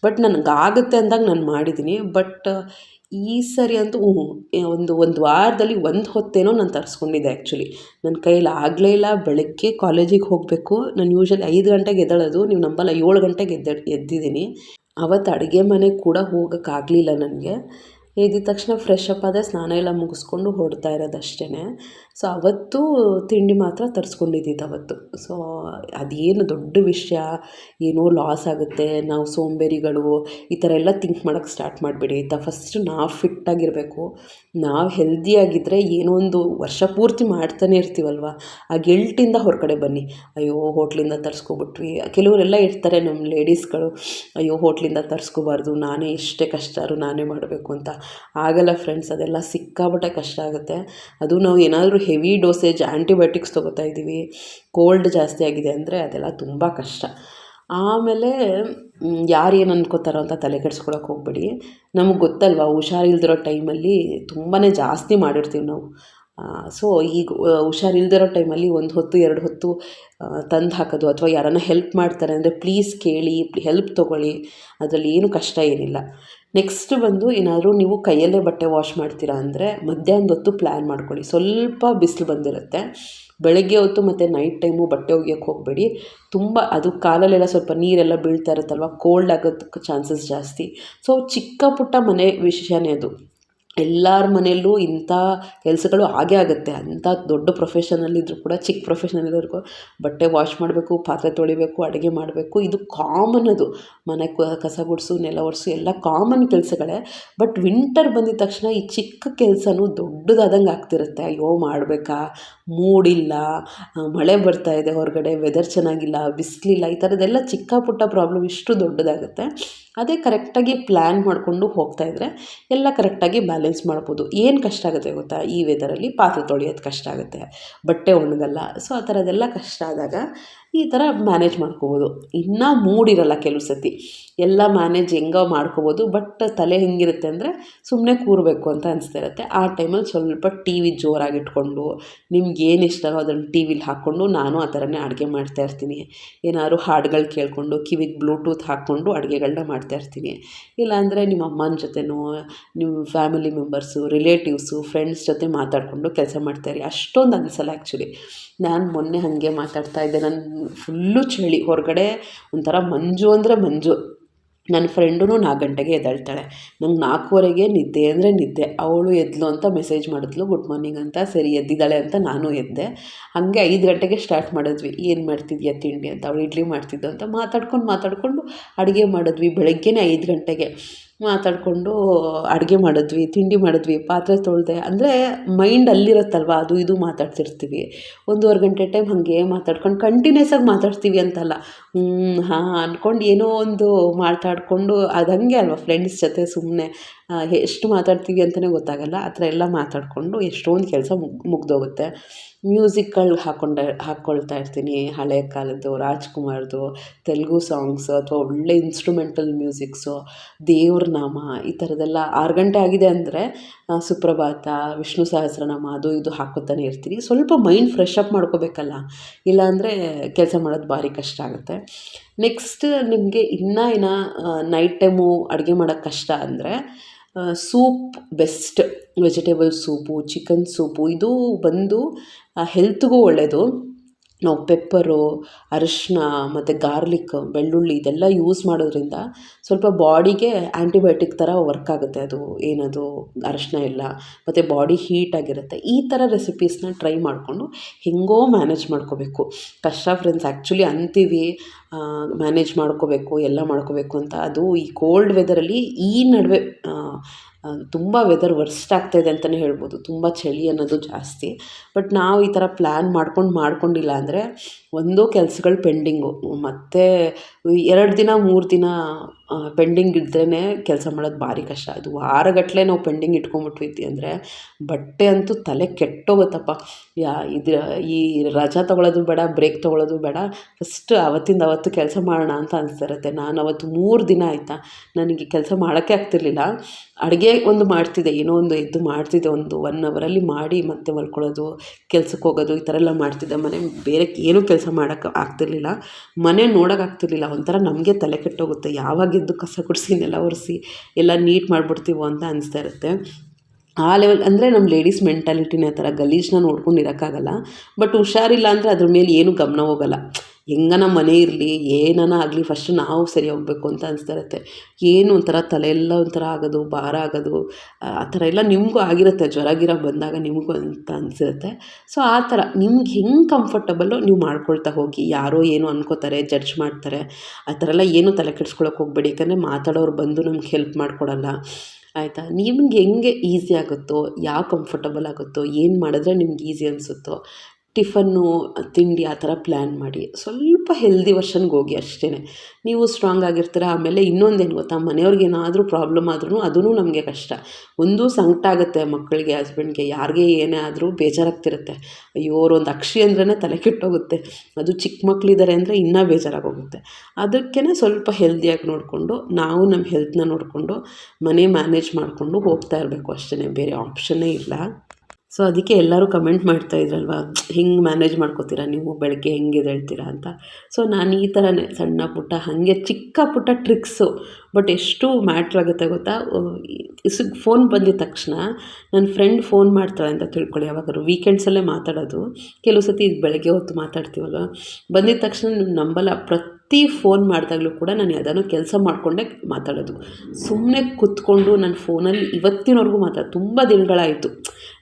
ಬಟ್ ನನಗಾಗುತ್ತೆ ಅಂದಾಗ ನಾನು ಮಾಡಿದ್ದೀನಿ. ಬಟ್ ಈ ಸರಿ ಅಂತೂ ಒಂದು ಒಂದು ವಾರದಲ್ಲಿ ಒಂದು ಹೊತ್ತೇನೋ ನಾನು ತರಿಸ್ಕೊಂಡಿದ್ದೆ ಆ್ಯಕ್ಚುಲಿ ನನ್ನ ಕೈಯಲ್ಲಿ ಆಗಲೇ ಇಲ್ಲ. ಬೆಳಗ್ಗೆ ಕಾಲೇಜಿಗೆ ಹೋಗಬೇಕು. ನಾನು ಯೂಶ್ವಲಿ ಐದು ಗಂಟೆಗೆ ಎದ್ದೇಳೋದು. ನೀವು ನಂಬಲ್ಲ, ಏಳು ಗಂಟೆಗೆ ಎದ್ದೆ, ಎದ್ದಿದ್ದೀನಿ. ಅವತ್ತು ಅಡುಗೆ ಮನೆಗೆ ಕೂಡ ಹೋಗೋಕ್ಕಾಗಲಿಲ್ಲ ನನಗೆ. ಎದ್ದಿದ ತಕ್ಷಣ ಫ್ರೆಶ್ ಅಪ್ ಆದೆ ಸ್ನಾನ ಎಲ್ಲ ಮುಗಿಸ್ಕೊಂಡು ಹೊಡ್ತಾ ಇರೋದು ಅಷ್ಟೇ ಸೊ ಅವತ್ತು ತಿಂಡಿ ಮಾತ್ರ ತರಿಸ್ಕೊಂಡಿದ್ದಿದ್ದು ಅವತ್ತು. ಸೊ ಅದೇನು ದೊಡ್ಡ ವಿಷಯ, ಏನೋ ಲಾಸ್ ಆಗುತ್ತೆ, ನಾವು ಸೋಂಬೇರಿಗಳು, ಈ ಥರ ಎಲ್ಲ ಥಿಂಕ್ ಮಾಡೋಕ್ಕೆ ಸ್ಟಾರ್ಟ್ ಮಾಡಿಬಿಡಿ. ಆಯಿತಾ ಫಸ್ಟ್ ನಾವು ಫಿಟ್ಟಾಗಿರಬೇಕು ನಾವು ಹೆಲ್ದಿಯಾಗಿದ್ದರೆ ಏನೋ ಒಂದು ವರ್ಷ ಪೂರ್ತಿ ಮಾಡ್ತಾನೆ ಇರ್ತೀವಲ್ವ? ಆ ಗಿಲ್ಟಿಂದ ಹೊರಗಡೆ ಬನ್ನಿ. ಅಯ್ಯೋ, ಹೋಟ್ಲಿಂದ ತರಿಸ್ಕೊಬಿಟ್ವಿ ಕೆಲವರೆಲ್ಲ ಇರ್ತಾರೆ ನಮ್ಮ ಲೇಡೀಸ್ಗಳು ಅಯ್ಯೋ, ಹೋಟ್ಲಿಂದ ತರಿಸ್ಕೋಬಾರ್ದು. ನಾನೇ ಎಷ್ಟೇ ಕಷ್ಟ ನಾನೇ ಮಾಡಬೇಕು ಅಂತ. ಆಗಲ್ಲ ಫ್ರೆಂಡ್ಸ್ ಅದೆಲ್ಲ ಸಿಕ್ಕಾಪಟ್ಟೆ ಕಷ್ಟ ಆಗುತ್ತೆ. ಅದು ನಾವು ಏನಾದರೂ ಹೆವಿ ಡೋಸೇಜ್ ಆ್ಯಂಟಿಬಯೋಟಿಕ್ಸ್ ತೊಗೋತಾ ಇದ್ದೀವಿ ಕೋಲ್ಡ್ ಜಾಸ್ತಿ ಆಗಿದೆ ಅಂದರೆ ಅದೆಲ್ಲ ತುಂಬ ಕಷ್ಟ. ಆಮೇಲೆ ಯಾರು ಏನು ಅನ್ಕೋತಾರೋ ಅಂತ ತಲೆ ಕೆಡ್ಸ್ಕೊಳಕ್ಕೆ ಹೋಗ್ಬೇಡಿ. ನಮಗೆ ಗೊತ್ತಲ್ವ, ಹುಷಾರಿಲ್ದಿರೋ ಟೈಮಲ್ಲಿ ತುಂಬಾ ಜಾಸ್ತಿ ಮಾಡಿರ್ತೀವಿ ನಾವು. ಸೊ ಈಗ ಹುಷಾರಿಲ್ದಿರೋ ಟೈಮಲ್ಲಿ ಒಂದು ಹೊತ್ತು, ಎರಡು ಹೊತ್ತು ತಂದು ಹಾಕೋದು ಅಥವಾ ಯಾರನ್ನ ಹೆಲ್ಪ್ ಮಾಡ್ತಾರೆ ಅಂದರೆ ಪ್ಲೀಸ್ ಕೇಳಿ ಹೆಲ್ಪ್ ತೊಗೊಳ್ಳಿ. ಅದರಲ್ಲಿ ಏನು ಕಷ್ಟ ಏನಿಲ್ಲ. ನೆಕ್ಸ್ಟ್ ಬಂದು ಏನಾದರೂ ನೀವು ಕೈಯಲ್ಲೇ ಬಟ್ಟೆ ವಾಶ್ ಮಾಡ್ತೀರಾ ಅಂದರೆ ಮಧ್ಯಾಹ್ನದ ಹೊತ್ತು ಪ್ಲ್ಯಾನ್ ಮಾಡ್ಕೊಳ್ಳಿ. ಸ್ವಲ್ಪ ಬಿಸಿಲು ಬಂದಿರುತ್ತೆ. ಬೆಳಗ್ಗೆ ಹೊತ್ತು ಮತ್ತು ನೈಟ್ ಟೈಮು ಬಟ್ಟೆ ಒಗ್ಯಕ್ಕೆ ಹೋಗಬೇಡಿ. ತುಂಬ ಅದು ಕಾಲಲ್ಲೆಲ್ಲ ಸ್ವಲ್ಪ ನೀರೆಲ್ಲ ಬೀಳ್ತಾ ಇರುತ್ತಲ್ವ? ಕೋಲ್ಡ್ ಆಗೋದಕ್ಕೆ ಚಾನ್ಸಸ್ ಜಾಸ್ತಿ. ಸೊ ಚಿಕ್ಕ ಪುಟ್ಟ ಮನೆ ವಿಷಯನೇ ಅದು. ಎಲ್ಲರ ಮನೆಯಲ್ಲೂ ಇಂಥ ಕೆಲಸಗಳು ಆಗೇ ಆಗುತ್ತೆ. ಅಂಥ ದೊಡ್ಡ ಪ್ರೊಫೆಷನಲ್ಲಿದ್ದರೂ ಕೂಡ ಚಿಕ್ಕ ಪ್ರೊಫೆಷನಲ್ ಇರೋರ್ಗೂ ಬಟ್ಟೆ ವಾಶ್ ಮಾಡಬೇಕು, ಪಾತ್ರೆ ತೊಳಿಬೇಕು, ಅಡುಗೆ ಮಾಡಬೇಕು, ಇದು ಕಾಮನ್ ಅದು. ಮನೆ ಕಸ ಗುಡಿಸು, ನೆಲ ಒರೆಸು, ಎಲ್ಲ ಕಾಮನ್ ಕೆಲಸಗಳೇ. ಬಟ್ ವಿಂಟರ್ ಬಂದಿದ ತಕ್ಷಣ ಈ ಚಿಕ್ಕ ಕೆಲಸನೂ ದೊಡ್ಡದಾದಂಗೆ ಆಗ್ತಿರುತ್ತೆ. ಅಯ್ಯೋ, ಮಾಡಬೇಕಾ? ಮೂಡಿಲ್ಲ. ಮಳೆ ಬರ್ತಾ ಇದೆ ಹೊರಗಡೆ ವೆದರ್ ಚೆನ್ನಾಗಿಲ್ಲ, ಬಿಸಿಲಿಲ್ಲ, ಈ ಥರದ್ದೆಲ್ಲ ಚಿಕ್ಕ ಪುಟ್ಟ ಪ್ರಾಬ್ಲಮ್ ಇಷ್ಟು ದೊಡ್ಡದಾಗುತ್ತೆ. ಅದೇ ಕರೆಕ್ಟಾಗಿ ಪ್ಲ್ಯಾನ್ ಮಾಡಿಕೊಂಡು ಹೋಗ್ತಾಯಿದ್ರೆ ಎಲ್ಲ ಕರೆಕ್ಟಾಗಿ ಬ್ಯಾಲೆನ್ಸ್ ಮಾಡ್ಬೋದು. ಏನು ಕಷ್ಟ ಆಗುತ್ತೆ ಗೊತ್ತಾ? ಈ ವೆದರಲ್ಲಿ ಪಾತ್ರೆ ತೊಳೆಯೋದು ಕಷ್ಟ ಆಗುತ್ತೆ. ಬಟ್ಟೆ ಒಣಗಲ್ಲ. ಸೊ ಆ ಥರದ್ದೆಲ್ಲ ಕಷ್ಟ ಆದಾಗ ಈ ಥರ ಮ್ಯಾನೇಜ್ ಮಾಡ್ಕೋಬೋದು. ಇನ್ನೂ ಮೂಡಿರಲ್ಲ ಕೆಲವು ಸತಿ. ಎಲ್ಲ ಮ್ಯಾನೇಜ್ ಹೆಂಗೋ ಮಾಡ್ಕೋಬೋದು ಬಟ್ ತಲೆ ಹೆಂಗಿರುತ್ತೆ ಅಂದರೆ ಸುಮ್ಮನೆ ಕೂರಬೇಕು ಅಂತ ಅನಿಸ್ತಾ ಆ ಟೈಮಲ್ಲಿ ಸ್ವಲ್ಪ ಟಿ ವಿ ಜೋರಾಗಿ ಇಟ್ಕೊಂಡು, ನಿಮ್ಗೆ ಏನು ಇಷ್ಟವೋ ಅದನ್ನು ಟಿ ವಿಲಿ ಹಾಕ್ಕೊಂಡು ನಾನು ಆ ಥರನೇ ಅಡುಗೆ ಮಾಡ್ತಾಯಿರ್ತೀನಿ ಏನಾದ್ರು ಹಾಡುಗಳು ಕೇಳಿಕೊಂಡು, ಕಿವಿಗೆ ಬ್ಲೂಟೂತ್ ಹಾಕ್ಕೊಂಡು ಅಡುಗೆಗಳ್ನ ಮಾಡ್ತಾಯಿರ್ತೀನಿ ಇಲ್ಲಾಂದರೆ ನಿಮ್ಮ ಅಮ್ಮನ ಜೊತೆನೋ ನಿಮ್ಮ ಫ್ಯಾಮಿಲಿ ಮೆಂಬರ್ಸು ರಿಲೇಟಿವ್ಸು ಫ್ರೆಂಡ್ಸ್ ಜೊತೆ ಮಾತಾಡಿಕೊಂಡು ಕೆಲಸ ಮಾಡ್ತಾಯಿರಿ ಅಷ್ಟೊಂದು ಅನಿಸಲ್ಲ ಆ್ಯಕ್ಚುಲಿ ನಾನು ಮೊನ್ನೆ ಹಾಗೆ ಮಾತಾಡ್ತಾ ಇದ್ದೆ. ನಾನು ಫುಲ್ಲು ಚಳಿ. ಹೊರಗಡೆ ಒಂಥರ ಮಂಜು ಅಂದರೆ ಮಂಜು. ನನ್ನ ಫ್ರೆಂಡೂ ನಾಲ್ಕು ಗಂಟೆಗೆ ಎದ್ದಾಳ್ತಾಳೆ. ನಂಗೆ ನಾಲ್ಕೂವರೆಗೆ ನಿದ್ದೆ ಅಂದರೆ ನಿದ್ದೆ. ಅವಳು ಎದ್ಲು ಅಂತ ಮೆಸೇಜ್ ಮಾಡಿದ್ಲು ಗುಡ್ ಮಾರ್ನಿಂಗ್ ಅಂತ, ಸರಿ, ಎದ್ದಿದ್ದಾಳೆ ಅಂತ ನಾನು ಎದ್ದೆ. ಹಾಗೆ ಐದು ಗಂಟೆಗೆ ಸ್ಟಾರ್ಟ್ ಮಾಡಿದ್ವಿ. ಏನು ಮಾಡ್ತಿದ್ಯಾ ತಿಂಡಿ? ಅಂತ. ಅವಳು ಇಡ್ಲಿ ಮಾಡ್ತಿದ್ದು ಅಂತ ಮಾತಾಡ್ಕೊಂಡು ಮಾತಾಡಿಕೊಂಡು ಅಡುಗೆ ಮಾಡಿದ್ವಿ ಬೆಳಗ್ಗೆನೇ ಐದು ಗಂಟೆಗೆ. ಮಾತಾಡಿಕೊಂಡು ಅಡುಗೆ ಮಾಡಿದ್ವಿ, ತಿಂಡಿ ಮಾಡಿದ್ವಿ, ಪಾತ್ರೆ ತೊಳೆದೆ. ಅಂದರೆ ಮೈಂಡ್ ಅಲ್ಲಿರುತ್ತಲ್ವ? ಅದು ಇದು ಮಾತಾಡ್ತಿರ್ತೀವಿ. ಒಂದೂವರೆ ಗಂಟೆ ಟೈಮ್ ಹಾಗೆ ಮಾತಾಡ್ಕೊಂಡು ಕಂಟಿನ್ಯೂಸ್ ಆಗಿ ಮಾತಾಡ್ತೀವಿ ಅಂತಲ್ಲ. ಹ್ಞೂ ಹಾಂ ಅಂದ್ಕೊಂಡು ಏನೋ ಒಂದು ಮಾತಾಡಿಕೊಂಡು ಅದು ಹಾಗೆ ಅಲ್ವ? ಫ್ರೆಂಡ್ಸ್ ಜೊತೆ ಸುಮ್ಮನೆ ಎಷ್ಟು ಮಾತಾಡ್ತೀವಿ ಅಂತಲೇ ಗೊತ್ತಾಗಲ್ಲ. ಆ ಥರ ಎಲ್ಲ ಮಾತಾಡಿಕೊಂಡು ಎಷ್ಟೊಂದು ಕೆಲಸ ಮುಗ್ ಮುಗಿದೋಗುತ್ತೆ. ಮ್ಯೂಸಿಕ್ಗಳು ಹಾಕ್ಕೊಂಡೆ ಹಾಕ್ಕೊಳ್ತಾ ಇರ್ತೀನಿ. ಹಳೆ ಕಾಲದ್ದು ರಾಜ್ಕುಮಾರ್ದು, ತೆಲುಗು ಸಾಂಗ್ಸ್ ಅಥವಾ ಒಳ್ಳೆ ಇನ್ಸ್ಟ್ರುಮೆಂಟಲ್ ಮ್ಯೂಸಿಕ್ಸು, ದೇವ್ರ ನಾಮ, ಈ ಥರದ್ದೆಲ್ಲ ಆರು ಗಂಟೆ ಆಗಿದೆ ಅಂದರೆ ಸುಪ್ರಭಾತ, ವಿಷ್ಣು ಸಹಸ್ರನಾಮ ಅದು ಇದು ಹಾಕೋತಾನೆ ಇರ್ತೀನಿ. ಸ್ವಲ್ಪ ಮೈಂಡ್ ಫ್ರೆಶ್ ಅಪ್ ಮಾಡ್ಕೋಬೇಕಲ್ಲ. ಇಲ್ಲಾಂದರೆ ಕೆಲಸ ಮಾಡೋದು ಭಾರಿ ಕಷ್ಟ ಆಗುತ್ತೆ. ನೆಕ್ಸ್ಟ್ ನಿಮಗೆ ಇನ್ನೂ ಏನೋ ನೈಟ್ ಟೈಮು ಅಡುಗೆ ಮಾಡೋಕ್ಕೆ ಕಷ್ಟ ಅಂದರೆ soup, best vegetable soup, chicken soup, ಇದು ಬಂದು ಹೆಲ್ತ್ಗೂ ಒಳ್ಳೆಯದು ನಾವು ಪೆಪ್ಪರು, ಅರಿಶ್ಣ, ಮತ್ತು ಗಾರ್ಲಿಕ್, ಬೆಳ್ಳುಳ್ಳಿ ಇದೆಲ್ಲ ಯೂಸ್ ಮಾಡೋದ್ರಿಂದ ಸ್ವಲ್ಪ ಬಾಡಿಗೆ ಆ್ಯಂಟಿಬಯೋಟಿಕ್ ಥರ ವರ್ಕ್ ಆಗುತ್ತೆ ಅದು, ಏನದು ಅರಿಶಿನ ಎಲ್ಲ, ಮತ್ತು ಬಾಡಿ ಹೀಟ್ ಆಗಿರುತ್ತೆ. ಈ ಥರ ರೆಸಿಪೀಸ್ನ ಟ್ರೈ ಮಾಡಿಕೊಂಡು ಹೇಗೋ ಮ್ಯಾನೇಜ್ ಮಾಡ್ಕೋಬೇಕು. ಕಷ್ಟ ಫ್ರೆಂಡ್ಸ್, ಆ್ಯಕ್ಚುಲಿ ಅಂತೀವಿ ಮ್ಯಾನೇಜ್ ಮಾಡ್ಕೋಬೇಕು, ಎಲ್ಲ ಮಾಡ್ಕೋಬೇಕು ಅಂತ. ಅದು ಈ ಕೋಲ್ಡ್ ವೆದರಲ್ಲಿ ಈ ನಡುವೆ ತುಂಬ ವೆದರ್ ವರ್ಸ್ಟ್ ಇದೆ ಅಂತಲೇ ಹೇಳ್ಬೋದು. ತುಂಬ ಚಳಿ ಅನ್ನೋದು ಜಾಸ್ತಿ. ಬಟ್ ನಾವು ಈ ಥರ ಪ್ಲ್ಯಾನ್ ಮಾಡ್ಕೊಂಡು ಮಾಡ್ಕೊಂಡಿಲ್ಲ ಅಂದರೆ, ಒಂದೋ ಕೆಲ್ಸಗಳು ಪೆಂಡಿಂಗು ಮತ್ತು, ಎರಡು ದಿನ, ಮೂರು ದಿನ ಪೆಂಡಿಂಗ್ ಇದ್ರೇ ಕೆಲಸ ಮಾಡೋದು ಭಾರಿ ಕಷ್ಟ. ಅದು ವಾರಗಟ್ಟಲೆ ನಾವು ಪೆಂಡಿಂಗ್ ಇಟ್ಕೊಂಬಿಟ್ಟಿದ್ವಿ ಅಂದರೆ ಬಟ್ಟೆ ಅಂತೂ ತಲೆ ಕೆಟ್ಟೋಗುತ್ತಪ್ಪ. ಯಾ ಇದು ಈ ರಜಾ ತೊಗೊಳೋದು ಬೇಡ, ಬ್ರೇಕ್ ತೊಗೊಳೋದು ಬೇಡ ಫಸ್ಟ್ ಅವತ್ತಿಂದ ಅವತ್ತು ಕೆಲಸ ಮಾಡೋಣ ಅಂತ ಅನಿಸ್ತಿರತ್ತೆ ನಾನು ಅವತ್ತು ಮೂರು ದಿನ ಆಯಿತಾ. ನನಗೆ ಕೆಲಸ ಮಾಡೋಕ್ಕೆ ಆಗ್ತಿರ್ಲಿಲ್ಲ. ಅಡುಗೆ ಒಂದು ಮಾಡ್ತಿದ್ದೆ ಏನೋ ಒಂದು ಎದ್ದು ಮಾಡ್ತಿದ್ದೆ ಒಂದು ಒನ್ ಅವರಲ್ಲಿ ಮಾಡಿ ಮತ್ತೆ ಮಲ್ಕೊಳ್ಳೋದು, ಕೆಲ್ಸಕ್ಕೆ ಹೋಗೋದು, ಈ ಥರ ಎಲ್ಲ ಮಾಡ್ತಿದ್ದೆ. ಮನೆ ಬೇರೆ ಏನೂ ಕೆಲಸ ಮಾಡೋಕ್ಕೆ ಆಗ್ತಿರ್ಲಿಲ್ಲ. ಮನೆ ನೋಡೋಕೆ ಆಗ್ತಿರ್ಲಿಲ್ಲ. ಒಂಥರ ನಮಗೆ ತಲೆ ಕೆಟ್ಟೋಗುತ್ತೆ. ಯಾವಾಗ ಎದ್ದು ಕಸ ಗುಡಿಸಿ, ನೆಲ ಒರೆಸಿ, ಎಲ್ಲ ನೀಟ್ ಮಾಡಿಬಿಡ್ತೀವೋ ಅಂತ ಅನಿಸ್ತಾ ಇರುತ್ತೆ. ಆ ಲೆವೆಲ್ ಅಂದರೆ ನಮ್ಮ ಲೇಡೀಸ್ ಮೆಂಟಾಲಿಟಿನೇ ಆ ಥರ ಗಲೀಜನ್ನ ನೋಡ್ಕೊಂಡು ಇರೋಕ್ಕಾಗಲ್ಲ. ಬಟ್ ಹುಷಾರಿಲ್ಲ ಅಂದರೆ ಅದ್ರ ಮೇಲೆ ಏನು ಗಮನ ಹೋಗಲ್ಲ. ಹೆಂಗನ ಮನೆ ಇರಲಿ, ಏನನ ಆಗಲಿ ಫಸ್ಟ್ ನಾವು ಸರಿ ಹೋಗ್ಬೇಕು ಅಂತ ಅನಿಸ್ತಾ ಇರುತ್ತೆ ಏನು ಒಂಥರ ತಲೆಯೆಲ್ಲ ಒಂಥರ ಆಗೋದು, ಭಾರ ಆಗೋದು, ಆ ಥರ ಎಲ್ಲ ನಿಮಗೂ ಆಗಿರುತ್ತೆ. ಜ್ವರ ಗಿರ ಬಂದಾಗ ನಿಮಗೂ ಅಂತ ಅನಿಸಿರುತ್ತೆ. ಸೊ ಆ ಥರ ನಿಮ್ಗೆ ಹೆಂಗೆ ಕಂಫರ್ಟಬಲ್ಲು ನೀವು ಮಾಡ್ಕೊಳ್ತಾ ಹೋಗಿ, ಯಾರೋ ಏನೋ ಅನ್ಕೋತಾರೆ ಜಡ್ಜ್ ಮಾಡ್ತಾರೆ, ಆ ಥರ ಎಲ್ಲ ಏನೂ ತಲೆ ಕೆಡ್ಸ್ಕೊಳಕ್ಕೆ ಹೋಗಬೇಡಿ. ಯಾಕಂದರೆ ಮಾತಾಡೋರು ಬಂದು ನಮ್ಗೆ ಹೆಲ್ಪ್ ಮಾಡಿಕೊಡಲ್ಲ. ಆಯಿತಾ? ನಿಮ್ಗೆ ಹೆಂಗೆ ಈಸಿ ಆಗುತ್ತೋ, ಯಾವ ಕಂಫರ್ಟಬಲ್ ಆಗುತ್ತೋ, ಏನು ಮಾಡಿದ್ರೆ ನಿಮ್ಗೆ ಈಸಿ ಅನಿಸುತ್ತೋ ಟಿಫನ್ನು, ತಿಂಡಿ ಆ ಥರ ಪ್ಲ್ಯಾನ್ ಮಾಡಿ. ಸ್ವಲ್ಪ ಹೆಲ್ದಿ ವರ್ಷನ್ಗೆ ಹೋಗಿ ಅಷ್ಟೇ ನೀವು ಸ್ಟ್ರಾಂಗ್ ಆಗಿರ್ತೀರ, ಆಮೇಲೆ ಇನ್ನೊಂದೇನು ಗೊತ್ತಾ? ಮನೆಯವ್ರಿಗೆ ಏನಾದರೂ ಪ್ರಾಬ್ಲಮ್ ಆದ್ರೂ ಅದೂ ನಮಗೆ ಕಷ್ಟ. ಒಂದು ಸಂಕಟ ಆಗುತ್ತೆ ಮಕ್ಕಳಿಗೆ ಹಸ್ಬೆಂಡ್ಗೆ ಯಾರಿಗೆ ಏನೇ ಆದರೂ ಬೇಜಾರಾಗ್ತಿರುತ್ತೆ. ಅಯ್ಯೋ ಒಂದು ಅಕ್ಷಿ ಅಂದ್ರೇ ತಲೆ ಕೆಟ್ಟೋಗುತ್ತೆ. ಅದು ಚಿಕ್ಕ ಮಕ್ಕಳಿದ್ದಾರೆ ಅಂದರೆ ಇನ್ನೂ ಬೇಜಾರಾಗೋಗುತ್ತೆ. ಅದಕ್ಕೇ ಸ್ವಲ್ಪ ಹೆಲ್ದಿಯಾಗಿ ನೋಡಿಕೊಂಡು, ನಾವು ನಮ್ಮ ಹೆಲ್ತ್ನ ನೋಡಿಕೊಂಡು, ಮನೆ ಮ್ಯಾನೇಜ್ ಮಾಡಿಕೊಂಡು ಹೋಗ್ತಾ ಇರಬೇಕು ಅಷ್ಟೇ ಬೇರೆ ಆಪ್ಷನ್ನೇ ಇಲ್ಲ. ಸೊ ಅದಕ್ಕೆ ಎಲ್ಲರೂ ಕಮೆಂಟ್ ಮಾಡ್ತಾ ಇದ್ರಲ್ವಾ, ಹೆಂಗೆ ಮ್ಯಾನೇಜ್ ಮಾಡ್ಕೋತೀರಾ ನೀವು? ಬೆಳಗ್ಗೆ ಹೆಂಗೆ ಎದ್ದೇಳ್ತೀರಾ ಅಂತ. ಸೊ ನಾನು ಈ ಥರನೇ ಸಣ್ಣ ಪುಟ್ಟ, ಹಾಗೆ ಚಿಕ್ಕ ಪುಟ್ಟ ಟ್ರಿಕ್ಸು ಬಟ್ ಎಷ್ಟು ಮ್ಯಾಟ್ರ್ ಆಗುತ್ತೆ ಗೊತ್ತಾ? ಫೋನ್ ಬಂದಿದ ತಕ್ಷಣ ನನ್ನ ಫ್ರೆಂಡ್ ಫೋನ್ ಮಾಡ್ತಾಳೆ ಅಂತ ತಿಳ್ಕೊಳ್ಳಿ ಯಾವಾಗಾದ್ರು ವೀಕೆಂಡ್ಸಲ್ಲೇ ಮಾತಾಡೋದು. ಕೆಲವು ಸತಿ ಬೆಳಗ್ಗೆ ಹೊತ್ತು ಮಾತಾಡ್ತೀವಲ್ವ? ಬಂದಿದ ತಕ್ಷಣ ನಂಬಲ್ಲ, ಪ್ರತಿ ಫೋನ್ ಮಾಡಿದಾಗಲೂ ಕೂಡ ನಾನು ಯಾವುದಾದ್ರು ಕೆಲಸ ಮಾಡಿಕೊಂಡೇ ಮಾತಾಡೋದು. ಸುಮ್ಮನೆ ಕೂತ್ಕೊಂಡು ನನ್ನ ಫೋನಲ್ಲಿ ಇವತ್ತಿನವರೆಗೂ ಮಾತಾಡೋದು ತುಂಬ ದಿನಗಳಾಯಿತು.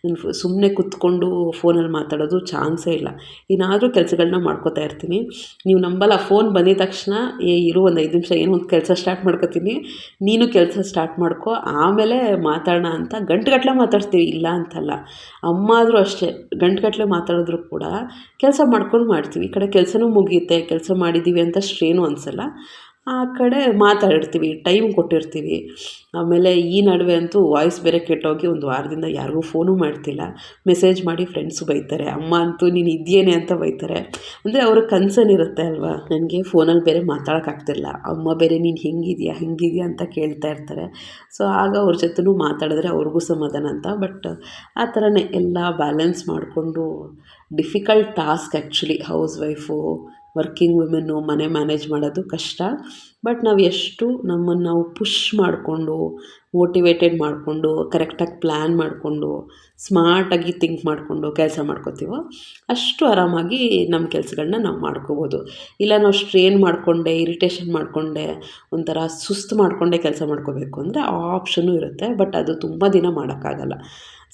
ನಾನು ಸುಮ್ಮನೆ ಕೂತ್ಕೊಂಡು ಫೋನಲ್ಲಿ ಮಾತಾಡೋದು ಚಾನ್ಸೇ ಇಲ್ಲ. ಏನಾದರೂ ಕೆಲಸಗಳನ್ನ ಮಾಡ್ಕೋತಾ ಇರ್ತೀನಿ. ನೀವು ನಂಬಲ್ಲ, ಫೋನ್ ಬಂದಿದ ತಕ್ಷಣ, ಏ, ಇರು, ಒಂದು ಐದು ನಿಮಿಷ ಏನೋ ಒಂದು ಕೆಲಸ ಸ್ಟಾರ್ಟ್ ಮಾಡ್ಕೋತೀನಿ. ನೀನು ಕೆಲಸ ಸ್ಟಾರ್ಟ್ ಮಾಡ್ಕೊ, ಆಮೇಲೆ ಮಾತಾಡೋಣ ಅಂತ ಗಂಟೆಗಟ್ಟಲೆ ಮಾತಾಡ್ತೀವಿ, ಇಲ್ಲ ಅಂತಲ್ಲ. ಅಮ್ಮ ಆದರೂ ಅಷ್ಟೇ ಗಂಟೆಗಟ್ಟಲೆ ಮಾತಾಡಿದ್ರು ಕೂಡ ಕೆಲಸ ಮಾಡ್ಕೊಂಡು ಮಾಡ್ತೀವಿ. ಈ ಕಡೆ ಕೆಲಸನೂ ಮುಗಿಯುತ್ತೆ ಕೆಲಸ ಮಾಡಿದ್ದೀವಿ ಅಂತ ಅಷ್ಟೇನು ಅನಿಸಲ್ಲ. ಆ ಕಡೆ ಮಾತಾಡಿರ್ತೀವಿ ಟೈಮ್ ಕೊಟ್ಟಿರ್ತೀವಿ. ಆಮೇಲೆ ಈ ನಡುವೆ ಅಂತೂ ವಾಯ್ಸ್ ಬೇರೆ ಕೆಟ್ಟೋಗಿ ಒಂದು ವಾರದಿಂದ ಯಾರಿಗೂ ಫೋನು ಮಾಡ್ತಿಲ್ಲ. ಮೆಸೇಜ್ ಮಾಡಿ ಫ್ರೆಂಡ್ಸು ಬೈತಾರೆ. ಅಮ್ಮ ಅಂತೂ ನೀನು ಇದೆಯೇನೆ ಅಂತ ಬೈತಾರೆ. ಅಂದರೆ ಅವ್ರ ಕನ್ಸರ್ನ್ ಇರುತ್ತೆ ಅಲ್ವಾ? ನನಗೆ ಫೋನಲ್ಲಿ ಬೇರೆ ಮಾತಾಡೋಕ್ಕಾಗ್ತಿಲ್ಲ ಅಮ್ಮ ಬೇರೆ ನೀನು ಹೆಂಗಿದೆಯಾ ಹೆಂಗಿದೆಯಾ ಅಂತ ಕೇಳ್ತಾ ಇರ್ತಾರೆ. ಸೊ ಆಗ ಅವ್ರ ಜೊತೆನೂ ಮಾತಾಡಿದ್ರೆ ಅವ್ರಿಗೂ ಸಮಾಧಾನ ಅಂತ. ಬಟ್ ಆ ಥರನೇ ಎಲ್ಲ ಬ್ಯಾಲೆನ್ಸ್ ಮಾಡಿಕೊಂಡು difficult task actually house wife working women ಮನೆ ಮ್ಯಾನೇಜ್ ಮಾಡೋದು ಕಷ್ಟ. ಬಟ್ ನಾವು ಎಷ್ಟು ನಮ್ಮನ್ನು ನಾವು ಪುಷ್ ಮಾಡಿಕೊಂಡು, ಮೋಟಿವೇಟೆಡ್ ಮಾಡಿಕೊಂಡು, ಕರೆಕ್ಟಾಗಿ ಪ್ಲ್ಯಾನ್ ಮಾಡಿಕೊಂಡು, ಸ್ಮಾರ್ಟಾಗಿ ಥಿಂಕ್ ಮಾಡಿಕೊಂಡು ಕೆಲಸ ಮಾಡ್ಕೋತೀವೋ ಅಷ್ಟು ಆರಾಮಾಗಿ ನಮ್ಮ ಕೆಲಸಗಳನ್ನ ನಾವು ಮಾಡ್ಕೋಬೋದು. ಇಲ್ಲ ನಾವು ಸ್ಟ್ರೇನ್ ಮಾಡಿಕೊಂಡೆ, ಇರಿಟೇಷನ್ ಮಾಡಿಕೊಂಡೆ, ಒಂಥರ ಸುಸ್ತು ಮಾಡಿಕೊಂಡೆ ಕೆಲಸ ಮಾಡ್ಕೋಬೇಕು ಅಂದರೆ ಆ ಆಪ್ಷನ್ನು ಇರುತ್ತೆ. ಬಟ್ ಅದು ತುಂಬ ದಿನ ಮಾಡೋಕ್ಕಾಗಲ್ಲ.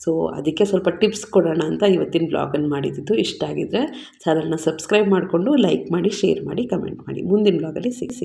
ಸೊ ಅದಕ್ಕೆ ಸ್ವಲ್ಪ ಟಿಪ್ಸ್ ಕೊಡೋಣ ಅಂತ ಇವತ್ತಿನ ಬ್ಲಾಗನ್ನು ಮಾಡಿದ್ದು. ಇಷ್ಟ ಆಗಿದ್ದರೆ ಚಾನಲ್ನ ಸಬ್ಸ್ಕ್ರೈಬ್ ಮಾಡಿಕೊಂಡು ಲೈಕ್ ಮಾಡಿ ಶೇರ್ ಮಾಡಿ ಕಮೆಂಟ್ ಮಾಡಿ. ಮುಂದಿನ ಬ್ಲಾಗಲ್ಲಿ ಸಿಗಿ